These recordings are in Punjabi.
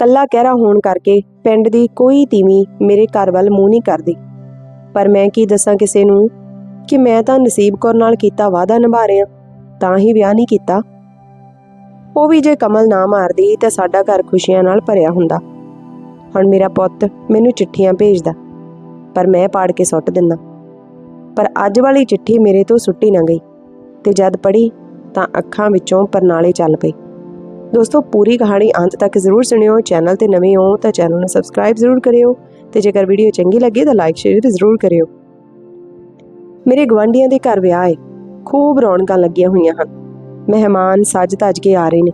ਕੱਲਾ ਕਹਿਰਾ ਹੋਣ ਕਰਕੇ ਪਿੰਡ ਦੀ ਕੋਈ ਤੀਵੀਂ ਮੇਰੇ ਘਰ ਵੱਲ ਮੂੰਹ ਨਹੀਂ ਕਰਦੀ। ਪਰ ਮੈਂ ਕੀ ਦੱਸਾਂ ਕਿਸੇ ਨੂੰ ਕਿ ਮੈਂ ਤਾਂ ਨਸੀਬ ਕੌਰ ਨਾਲ ਕੀਤਾ ਵਾਅਦਾ ਨਿਭਾ ਰਿਹਾ, ਤਾਂ ਹੀ ਵਿਆਹ ਨਹੀਂ ਕੀਤਾ। ਉਹ ਵੀ ਜੇ ਕਮਲ ਨਾ ਮਾਰਦੀ ਤਾਂ ਸਾਡਾ ਘਰ ਖੁਸ਼ੀਆਂ ਨਾਲ ਭਰਿਆ ਹੁੰਦਾ। ਹੁਣ ਮੇਰਾ ਪੁੱਤ ਮੈਨੂੰ ਚਿੱਠੀਆਂ ਭੇਜਦਾ, ਪਰ ਮੈਂ ਪਾੜ ਕੇ ਸੁੱਟ ਦਿੰਦਾ। ਪਰ ਅੱਜ ਵਾਲੀ ਚਿੱਠੀ ਮੇਰੇ ਤੋਂ ਸੁੱਟੀ ਨਾ ਗਈ ਤੇ ਜਦ ਪੜ੍ਹੀ ਤਾਂ ਅੱਖਾਂ ਵਿੱਚੋਂ ਪਰਨਾਲੇ ਚੱਲ ਪਏ। ਦੋਸਤੋ, ਪੂਰੀ ਕਹਾਣੀ ਅੰਤ ਤੱਕ ਜ਼ਰੂਰ ਸੁਣਿਓ, ਚੈਨਲ ਤੇ ਨਵੇਂ ਹੋ ਤਾਂ ਚੈਨਲ ਨੂੰ ਸਬਸਕ੍ਰਾਈਬ ਜ਼ਰੂਰ ਕਰਿਓ ਤੇ ਜੇਕਰ ਵੀਡੀਓ ਚੰਗੀ ਲੱਗੇ ਤਾਂ ਲਾਈਕ ਸ਼ੇਅਰ ਜ਼ਰੂਰ ਕਰਿਓ। ਮੇਰੇ ਗਵਾਂਢੀਆਂ ਦੇ ਘਰ ਵਿਆਹ ਹੈ ਖੂਬ ਰੌਣਕਾਂ ਲੱਗੀਆਂ ਹੋਈਆਂ ਹਨ। ਮਹਿਮਾਨ ਸੱਜ ਧੱਜ ਕੇ ਆ ਰਹੇ ਨੇ।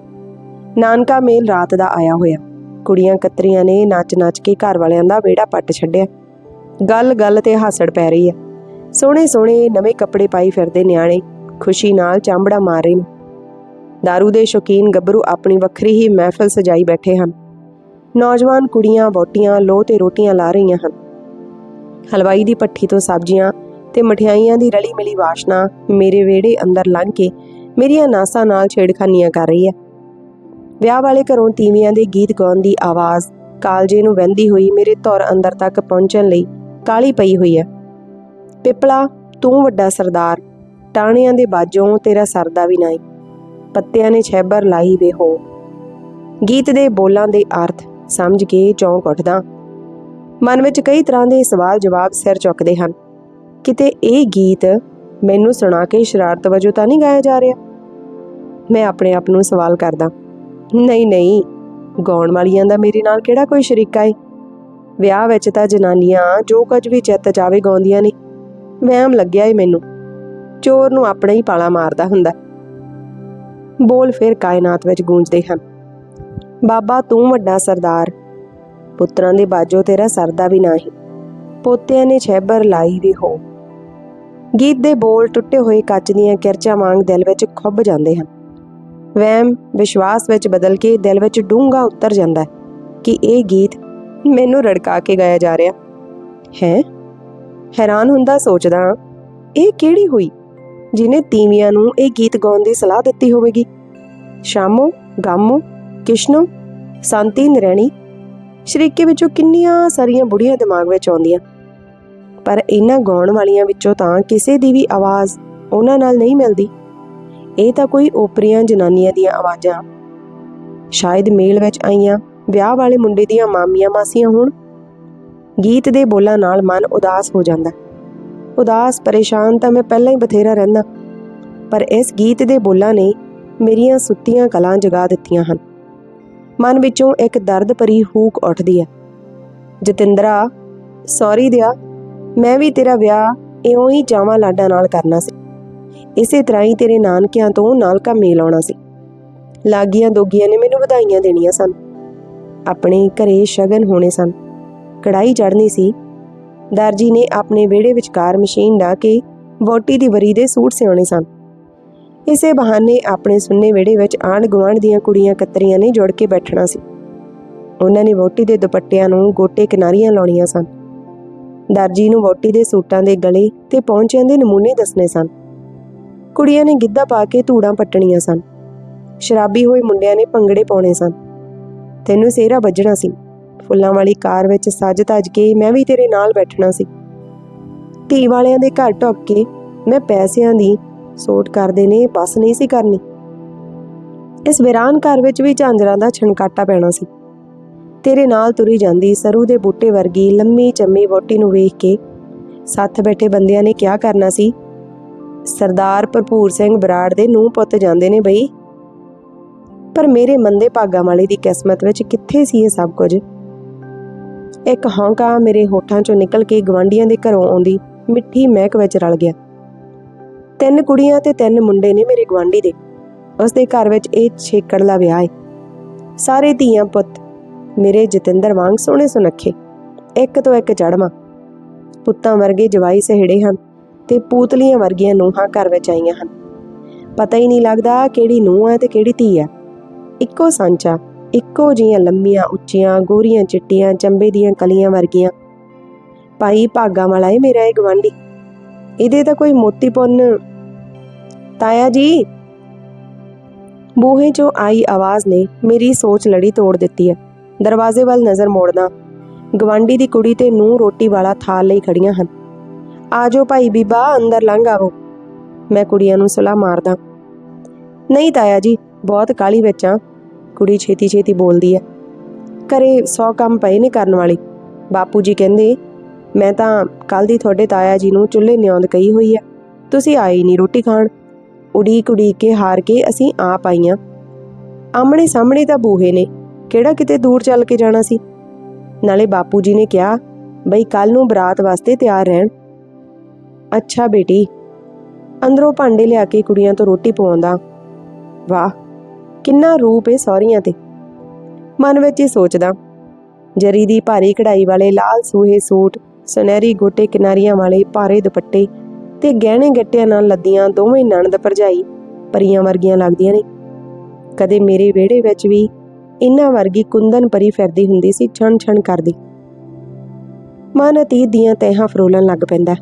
ਨਾਨਕਾ ਮੇਲ ਰਾਤ ਦਾ ਆਇਆ ਹੋਇਆ। ਕੁੜੀਆਂ ਕਤਰੀਆਂ ਨੇ ਨੱਚ-ਨੱਚ ਕੇ ਘਰ ਵਾਲਿਆਂ ਦਾ ਵਿਹੜਾ ਪੱਟ ਛੱਡਿਆ। ਗੱਲ-ਗੱਲ ਤੇ ਹਾਸੜ ਪੈ ਰਹੀ ਹੈ। ਸੋਹਣੇ ਸੋਹਣੇ ਨਵੇਂ ਕੱਪੜੇ ਪਾਈ ਫਿਰਦੇ ਨਿਆਣੇ ਖੁਸ਼ੀ ਨਾਲ ਚਾਂਬੜਾ ਮਾਰ ਰਹੇ ਨੇ। दारू ਦੇ ਸ਼ੌਕੀਨ ਗੱਭਰੂ ਆਪਣੀ ਵੱਖਰੀ ਹੀ ਮਹਿਫਲ ਸਜਾਈ ਬੈਠੇ ਹਨ ਨੌਜਵਾਨ ਕੁੜੀਆਂ ਵੋਟੀਆਂ ਲੋਹ ਤੇ ਰੋਟੀਆਂ ਲਾ ਰਹੀਆਂ ਹਨ ਹਲਵਾਈ ਦੀ ਪੱਠੀ ਤੋਂ ਸਬਜ਼ੀਆਂ ਤੇ ਮਠਿਆਈਆਂ ਦੀ ਰਲੀ ਮਿਲੀ ਵਾਸ਼ਨਾ ਮੇਰੇ ਵਿਹੜੇ ਅੰਦਰ ਲੰਘ ਕੇ ਮੇਰੀਆਂ ਨਾਸਾਂ ਨਾਲ ਛੇੜਖਾਨੀਆਂ ਕਰ ਰਹੀ ਹੈ ਵਿਆਹ ਵਾਲੇ ਘਰੋਂ ਤੀਵੀਆਂ ਦੇ ਗੀਤ ਗਾਉਣ ਦੀ ਆਵਾਜ਼ ਕਾਲਜੇ ਨੂੰ ਵਹਿੰਦੀ ਹੋਈ ਮੇਰੇ ਧੁਰ ਅੰਦਰ ਤੱਕ ਪਹੁੰਚਣ ਲਈ ਕਾਲੀ ਪਈ ਹੋਈ ਹੈ ਪਿਪਲਾ ਤੂੰ ਵੱਡਾ ਸਰਦਾਰ ਟਾਣਿਆਂ ਦੇ ਬਾਜੋਂ ਤੇਰਾ ਸਰਦਾ ਵੀ ਨਹੀਂ ਪੱਤਿਆਂ ਨੇ ਛੈਬਰ ਲਾਈ ਵੇ ਹੋ। ਗੀਤ ਦੇ ਬੋਲਾਂ ਦੇ ਅਰਥ ਸਮਝ ਕੇ ਚੌਂਕ ਉੱਠਦਾ। ਮਨ ਵਿੱਚ ਕਈ ਤਰ੍ਹਾਂ ਦੇ ਸਵਾਲ ਜਵਾਬ ਸਿਰ ਚੁੱਕਦੇ ਹਨ। ਕਿਤੇ ਇਹ ਗੀਤ ਮੈਨੂੰ ਸੁਣਾ ਕੇ ਸ਼ਰਾਰਤ ਵਜੋਂ ਤਾਂ ਨਹੀਂ ਗਾਇਆ ਜਾ ਰਿਹਾ? ਮੈਂ ਆਪਣੇ ਆਪ ਨੂੰ ਸਵਾਲ ਕਰਦਾ, ਨਹੀਂ ਨਹੀਂ, ਗਾਉਣ ਵਾਲੀਆਂ ਦਾ ਮੇਰੇ ਨਾਲ ਕਿਹੜਾ ਕੋਈ ਸ਼ਰੀਕਾ ਏ? ਵਿਆਹ ਵਿੱਚ ਤਾਂ ਜਨਾਨੀਆਂ ਜੋ ਕੁਝ ਵੀ ਚਿੱਤ ਜਾਵੇ ਗਾਉਂਦੀਆਂ ਨੇ। ਵਹਿਮ ਲੱਗਿਆ ਏ ਮੈਨੂੰ। ਚੋਰ ਨੂੰ ਆਪਣਾ ਹੀ ਪਾਲਾ ਮਾਰਦਾ ਹੁੰਦਾ। ਬੋਲ ਫਿਰ ਕਾਇਨਾਤ ਵਿੱਚ ਗੂੰਜਦੇ ਹਨ। ਬਾਬਾ, ਤੂੰ ਵੱਡਾ ਸਰਦਾਰ। ਪੁੱਤਰਾਂ ਦੇ ਬਾਜੋ ਤੇਰਾ ਸਰਦਾ ਵੀ ਨਹੀਂ। ਪੋਤਿਆਂ ਨੇ ਛੈਬਰ ਲਾਈ ਵੀ ਹੋ। ਗੀਤ ਦੇ ਬੋਲ ਟੁੱਟੇ ਹੋਏ ਕੱਚ ਦੀਆਂ ਕਿਰਚਾਂ ਵਾਂਗ ਦਿਲ ਵਿੱਚ ਖੁੱਭ ਜਾਂਦੇ ਹਨ। ਵਹਿਮ, ਵਿਸ਼ਵਾਸ ਵਿੱਚ ਬਦਲ ਕੇ ਦਿਲ ਵਿੱਚ ਡੂੰਘਾ ਉਤਰ ਜਾਂਦਾ ਹੈ ਕਿ ਇਹ ਗੀਤ ਮੈਨੂੰ ਰੜਕਾ ਕੇ ਗਾਇਆ ਜਾ ਰਿਹਾ। ਹੈ? ਹੈਰਾਨ ਹੁੰਦਾ ਸੋਚਦਾ ਇਹ ਕਿਹੜੀ ਹੋਈ? ਜਿਨੇ ਤੀਵੀਆਂ ਨੂੰ ਇਹ ਗੀਤ ਗਾਉਣ ਦੀ ਸਲਾਹ ਦਿੱਤੀ ਹੋਵੇਗੀ। ਸ਼ਾਮੋ, ਗਾਮੋ, ਕਿਸ਼ਨੋ, ਸੰਤੀ, ਨਰੈਣੀ, ਸ਼ਰੀਕੇ ਵਿੱਚੋਂ ਕਿੰਨੀਆਂ ਸਾਰੀਆਂ ਬੁੜੀਆਂ ਦਿਮਾਗ ਵਿੱਚ ਆਉਂਦੀਆਂ। ਪਰ ਇਹਨਾਂ ਗਾਉਣ ਵਾਲੀਆਂ ਵਿੱਚੋਂ ਤਾਂ ਕਿਸੇ ਦੀ ਵੀ ਆਵਾਜ਼ ਉਹਨਾਂ ਨਾਲ ਨਹੀਂ ਮਿਲਦੀ। ਇਹ ਤਾਂ ਕੋਈ ਓਪਰੀਆਂ ਜਨਾਨੀਆਂ ਦੀਆਂ ਆਵਾਜ਼ਾਂ। ਸ਼ਾਇਦ ਮੇਲ ਵਿੱਚ ਆਈਆਂ ਵਿਆਹ ਵਾਲੇ ਮੁੰਡੇ ਦੀਆਂ ਮਾਮੀਆਂ ਮਾਸੀਆਂ ਹੋਣ। ਗੀਤ ਦੇ ਬੋਲਾਂ ਨਾਲ ਮਨ ਉਦਾਸ ਹੋ ਜਾਂਦਾ। ਉਦਾਸ, ਪਰੇਸ਼ਾਨ ਤਾਂ ਮੈਂ ਪਹਿਲਾਂ ਹੀ ਬਥੇਰਾ ਰਹਿੰਦਾ। ਪਰ ਇਸ ਗੀਤ ਦੇ ਬੋਲਾਂ ਨੇ ਮੇਰੀਆਂ ਸੁੱਤੀਆਂ ਕਲਾਂ ਜਗਾ ਦਿੱਤੀਆਂ ਹਨ। ਮਨ ਵਿੱਚੋਂ ਇੱਕ ਦਰਦ ਭਰੀ ਹੂਕ ਉੱਠਦੀ ਹੈ। ਜਤਿੰਦਰਾ, ਸੌਰੀ ਦਿਆ, ਮੈਂ ਵੀ ਤੇਰਾ ਵਿਆਹ ਇਉਂ ਹੀ ਚਾਵਾਂ ਲਾਡਾਂ ਨਾਲ ਕਰਨਾ ਸੀ। ਇਸੇ ਤਰ੍ਹਾਂ ਹੀ ਤੇਰੇ ਨਾਨਕਿਆਂ ਤੋਂ ਨਾਲਕਾ ਮੇਲ ਆਉਣਾ ਸੀ। ਲਾਗੀਆਂ ਦੋਗੀਆਂ ਨੇ ਮੈਨੂੰ ਵਧਾਈਆਂ ਦੇਣੀਆਂ ਸਨ। ਆਪਣੇ ਘਰੇ ਸ਼ਗਨ ਹੋਣੇ ਸਨ। ਕੜਾਈ ਚੜ੍ਹਨੀ ਸੀ। ਦਰਜੀ ਨੇ ਆਪਣੇ ਵਿਹੜੇ ਵਿਚਕਾਰ ਮਸ਼ੀਨ ਲਾ ਕੇ ਵੋਟੀ ਦੀ ਵਰੀ ਦੇ ਸੂਟ ਸਿਉਣੇ ਸਨ। ਇਸੇ ਬਹਾਨੇ ਆਪਣੇ ਸੁੰਨੇ ਵਿਹੜੇ ਵਿੱਚ ਆਂਢ ਗੁਆਂਢ ਦੀਆਂ ਕੁੜੀਆਂ ਕਤਰੀਆਂ ਨੇ ਜੁੜ ਕੇ ਬੈਠਣਾ ਸੀ। ਉਹਨਾਂ ਨੇ ਵੋਟੀ ਦੇ ਦੁਪੱਟਿਆਂ ਨੂੰ ਗੋਟੇ ਕਿਨਾਰੀਆਂ ਲਾਉਣੀਆਂ ਸਨ। ਦਰਜੀ ਨੂੰ ਵੋਟੀ ਦੇ ਸੂਟਾਂ ਦੇ ਗਲੇ ਤੇ ਪਹੁੰਚਿਆਂ ਦੇ ਨਮੂਨੇ ਦੱਸਣੇ ਸਨ। ਕੁੜੀਆਂ ਨੇ ਗਿੱਧਾ ਪਾ ਕੇ ਧੂੜਾਂ ਪੱਟਣੀਆਂ ਸਨ। ਸ਼ਰਾਬੀ ਹੋਏ ਮੁੰਡਿਆਂ ਨੇ ਭੰਗੜੇ ਪਾਉਣੇ ਸਨ। ਤੈਨੂੰ ਸੇਰਾ ਵੱਜਣਾ ਸੀ। ਫੁੱਲਾਂ ਵਾਲੀ ਕਾਰ ਵਿੱਚ ਸੱਜ ਧੱਜ ਕੇ ਮੈਂ ਵੀ ਤੇਰੇ ਨਾਲ ਬੈਠਣਾ ਸੀ। ਧੀ ਵਾਲਿਆਂ ਦੇ ਘਰ ਢੁੱਕ ਕੇ ਮੈਂ ਪੈਸਿਆਂ ਦੀ ਸੋਟ ਕਰਦੇ ਨੇ, ਬਸ ਨਹੀਂ ਸੀ ਕਰਨੀ। ਇਸ ਵਿਰਾਨ ਘਰ ਵਿੱਚ ਵੀ ਝਾਂਜਰਾਂ ਦਾ ਛਣਕਾਟਾ ਪੈਣਾ ਸੀ। ਤੇਰੇ ਨਾਲ ਤੁਰੀ ਜਾਂਦੀ ਸਰੂ ਦੇ ਬੂਟੇ ਵਰਗੀ ਲੰਮੀ ਚੰਮੀ ਵੋਟੀ ਨੂੰ ਵੇਖ ਕੇ ਸੱਥ ਬੈਠੇ ਬੰਦਿਆਂ ਨੇ ਕਿਹਾ ਕਰਨਾ ਸੀ, ਸਰਦਾਰ ਭਰਪੂਰ ਸਿੰਘ ਬਰਾੜ ਦੇ ਨੂੰਹ ਪੁੱਤ ਜਾਂਦੇ ਨੇ ਬਈ। ਪਰ ਮੇਰੇ ਮੰਦੇ ਭਾਗਾਂ ਵਾਲੇ ਦੀ ਕਿਸਮਤ ਵਿੱਚ ਕਿੱਥੇ ਸੀ ਇਹ ਸਭ ਕੁਝ? ਇੱਕ ਹੌਂਕਾ ਮੇਰੇ ਹੋਠਾਂ ਚੋਂ ਨਿਕਲ ਕੇ ਗਵਾਂਡੀਆਂ ਦੇ ਘਰੋਂ ਆਉਂਦੀ ਮਿੱਠੀ ਮਹਿਕ ਵਿੱਚ ਰਲ ਗਿਆ। ਤਿੰਨ ਕੁੜੀਆਂ ਤੇ ਤਿੰਨ ਮੁੰਡੇ ਨੇ ਮੇਰੇ ਗਵਾਂਡੀ ਦੇ। ਉਸ ਦੇ ਘਰ ਵਿੱਚ ਇਹ ਛੇਕੜ ਦਾ ਵਿਆਹ ਹੈ ਸਾਰੇ ਧੀਆਂ ਪੁੱਤ ਮੇਰੇ ਜਤਿੰਦਰ ਵਾਂਗ ਸੋਹਣੇ ਸੁਨੱਖੇ, ਇੱਕ ਤੋਂ ਇੱਕ ਚੜਮਾ ਪੁੱਤਾਂ ਵਰਗੇ ਜਵਾਈ ਸਹਿੜੇ ਹਨ ਤੇ ਪੂਤਲੀਆਂ ਵਰਗੀਆਂ ਨੂੰਹਾਂ ਘਰ ਵਿੱਚ ਆਈਆਂ ਹਨ। ਪਤਾ ਹੀ ਨਹੀਂ ਲੱਗਦਾ ਕਿਹੜੀ ਨੂੰਹ ਹੈ ਤੇ ਕਿਹੜੀ ਧੀ ਹੈ। ਇੱਕੋ ਸਾਂਚਾ ਇੱਕੋ ਜੀਆਂ ਲੰਮੀਆਂ, ਉੱਚੀਆਂ, ਗੋਰੀਆਂ ਚਿੱਟੀਆਂ, ਚੰਬੇ ਦੀਆਂ ਕਲੀਆਂ ਵਰਗੀਆਂ। ਭਾਈ ਭਾਗਾ ਵਾਲਾ ਏ ਮੇਰਾ ਇਹ ਗਵਾਂਢੀ ਇਹਦੇ ਤਾਂ ਕੋਈ ਮੋਤੀ ਪੁੰਨ। ਤਾਇਆ ਜੀ, ਬੂਹੇ ਚੋਂ ਆਈ ਆਵਾਜ਼ ਨੇ ਮੇਰੀ ਸੋਚ ਲੜੀ ਤੋੜ ਦਿੱਤੀ ਹੈ। ਦਰਵਾਜ਼ੇ ਵੱਲ ਨਜ਼ਰ ਮੋੜਦਾ ਗਵਾਂਡੀ ਦੀ ਕੁੜੀ ਤੇ ਨੂੰ ਰੋਟੀ ਵਾਲਾ ਥਾਲ ਲਈ ਖੜੀਆਂ ਹਨ। ਆਜੋ ਭਾਈ ਬੀਬਾ, ਅੰਦਰ ਲੰਘ ਆਵੋ। ਮੈਂ ਕੁੜੀਆਂ ਨੂੰ ਸਲਾਹ ਮਾਰਦਾ। ਨਹੀਂ ਤਾਇਆ ਜੀ, ਬਹੁਤ ਕਾਲੀ ਵਿੱਚ ਆ ਕੁੜੀ ਛੇਤੀ ਛੇਤੀ ਬੋਲਦੀ ਹੈ। ਘਰੇ 100 ਕੰਮ ਪਏ ਨੇ ਕਰਨ ਵਾਲੇ। ਬਾਪੂ ਜੀ ਕਹਿੰਦੇ, ਮੈਂ ਤਾਂ ਕੱਲ ਦੀ ਤੁਹਾਡੇ ਤਾਇਆ ਜੀ ਨੂੰ ਚੁੱਲ੍ਹੇ ਨਿਉਂਦ ਕਹੀ ਹੋਈ ਆ ਤੁਸੀਂ ਆਏ ਨਹੀਂ ਰੋਟੀ ਖਾਣ। ਉਡੀਕ ਉਡੀਕ ਕੇ ਹਾਰ ਕੇ ਅਸੀਂ ਆਪ ਆਈਆਂ। ਆਮਣੇ ਸਾਹਮਣੇ ਤਾਂ ਬੂਹੇ ਨੇ। ਕਿਹੜਾ ਕਿਤੇ ਦੂਰ ਚੱਲ ਕੇ ਜਾਣਾ ਸੀ? ਨਾਲੇ ਬਾਪੂ ਜੀ ਨੇ ਕਿਹਾ, ਬਈ ਕੱਲ ਨੂੰ ਬਰਾਤ ਵਾਸਤੇ ਤਿਆਰ ਰਹਿਣ। ਅੱਛਾ ਬੇਟੀ, ਅੰਦਰੋਂ ਭਾਂਡੇ ਲਿਆ ਕੇ ਕੁੜੀਆਂ ਤੋਂ ਰੋਟੀ ਪਵਾਉਂਦਾ। ਵਾਹ ਕਿੰਨਾ ਰੂਪ ਏ ਸੌਰੀਆਂ ਤੇ। ਮਨ ਵਿੱਚ ਹੀ ਸੋਚਦਾ, ਜਰੀ ਦੀ ਭਾਰੀ ਕਢਾਈ ਵਾਲੇ ਲਾਲ ਸੂਹੇ ਸੂਟ, ਸੁਨਹਿਰੀ ਗੋਟੇ ਕਿਨਾਰੀਆਂ ਵਾਲੇ ਭਾਰੇ ਦੁਪੱਟੇ ਤੇ ਗਹਿਣੇ ਗੱਟਿਆਂ ਨਾਲ ਲੱਦੀਆਂ ਦੋਵੇਂ ਨਣਦ ਭਰਜਾਈ ਪਰੀਆਂ ਵਰਗੀਆਂ ਲੱਗਦੀਆਂ ਨੇ। ਕਦੇ ਮੇਰੇ ਵਿਹੜੇ ਵਿੱਚ ਵੀ ਇਹਨਾਂ ਵਰਗੀ ਕੁੰਦਨ ਪਰੀ ਫਿਰਦੀ ਹੁੰਦੀ ਸੀ ਛਣ ਛਣ ਕਰਦੀ। ਮਨ ਅਤੀਤ ਦੀਆਂ ਤਹਿਾਂ ਫਰੋਲਣ ਲੱਗ ਪੈਂਦਾ।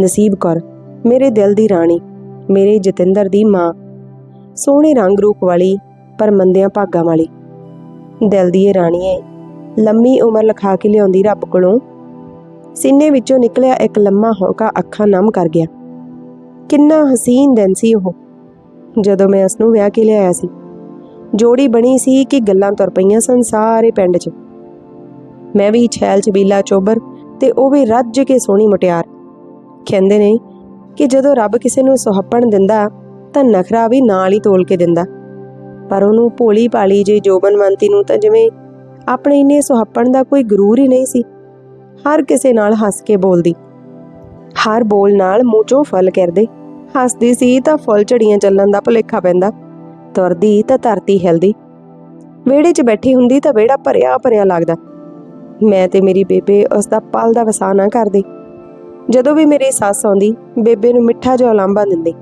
ਨਸੀਬ ਕੌਰ, ਮੇਰੇ ਦਿਲ ਦੀ ਰਾਣੀ, ਮੇਰੇ ਜਤਿੰਦਰ ਦੀ ਮਾਂ ਸੋਹਣੇ ਰੰਗ ਰੂਪ ਵਾਲੀ, ਪਰ ਮੰਦਿਆਂ ਭਾਗਾਂ ਵਾਲੀ। ਦਿਲ ਦੀ ਇਹ ਰਾਣੀ ਲੰਮੀ ਉਮਰ ਲਿਖਾ ਕੇ ਲਿਆਉਂਦੀ ਰੱਬ ਕੋਲੋਂ। ਸੀਨੇ ਵਿੱਚੋਂ ਨਿਕਲਿਆ ਇੱਕ ਲੰਮਾ ਹੌਕਾ ਅੱਖਾਂ ਨਮ ਕਰ ਗਿਆ। ਕਿੰਨਾ ਹਸੀਨ ਦਿਨ ਸੀ ਉਹ, ਜਦੋਂ ਮੈਂ ਉਸ ਨੂੰ ਵਿਆਹ ਕੇ ਲਿਆਇਆ ਸੀ। ਜੋੜੀ ਬਣੀ ਸੀ ਕਿ ਗੱਲਾਂ ਤੁਰ ਪਈਆਂ ਸਨ ਸਾਰੇ ਪਿੰਡ 'ਚ। ਮੈਂ ਵੀ ਛੈਲ ਚਬੀਲਾ ਚੋਬਰ ਤੇ ਉਹ ਵੀ ਰੱਜ ਕੇ ਸੋਹਣੀ ਮੁਟਿਆਰ। ਕਹਿੰਦੇ ਨੇ ਕਿ ਜਦੋਂ ਰੱਬ ਕਿਸੇ ਨੂੰ ਸੁਹੱਪਣ ਦਿੰਦਾ ਤਾਂ ਨਖਰਾ ਵੀ ਨਾਲ ਹੀ ਤੋਲ ਕੇ ਦਿੰਦਾ। ਪਰ ਉਹਨੂੰ ਭੋਲੀ ਪਾਲੀ ਜੇ ਜੋਬਨਵੰਤੀ ਨੂੰ ਤਾਂ ਜਿਵੇਂ ਆਪਣੇ ਇੰਨੇ ਸੁਹੱਪਣ ਦਾ ਕੋਈ ਗਰੂਰ ਹੀ ਨਹੀਂ ਸੀ। ਹਰ ਕਿਸੇ ਨਾਲ ਹੱਸ ਕੇ ਬੋਲਦੀ। ਹਰ ਬੋਲ ਨਾਲ ਮੂੰਹ ਚੋਂ ਫਲ ਕਰਦੇ। ਹੱਸਦੀ ਸੀ ਤਾਂ ਫੁੱਲ ਝੜੀਆਂ ਚੱਲਣ ਦਾ ਭੁਲੇਖਾ ਪੈਂਦਾ। ਤੁਰਦੀ ਤਾਂ ਧਰਤੀ ਹਿਲਦੀ। ਵਿਹੜੇ 'ਚ ਬੈਠੀ ਹੁੰਦੀ ਤਾਂ ਵਿਹੜਾ ਭਰਿਆ ਭਰਿਆ ਲੱਗਦਾ। ਮੈਂ ਤੇ ਮੇਰੀ ਬੇਬੇ ਉਸ ਦਾ ਪਲ ਦਾ ਵਸਾ ਨਾ ਕਰਦੇ। ਜਦੋਂ ਵੀ ਮੇਰੀ ਸੱਸ ਆਉਂਦੀ, ਬੇਬੇ ਨੂੰ ਮਿੱਠਾ ਜਿਹਾ ਲਾਂਬਾ ਦਿੰਦੀ।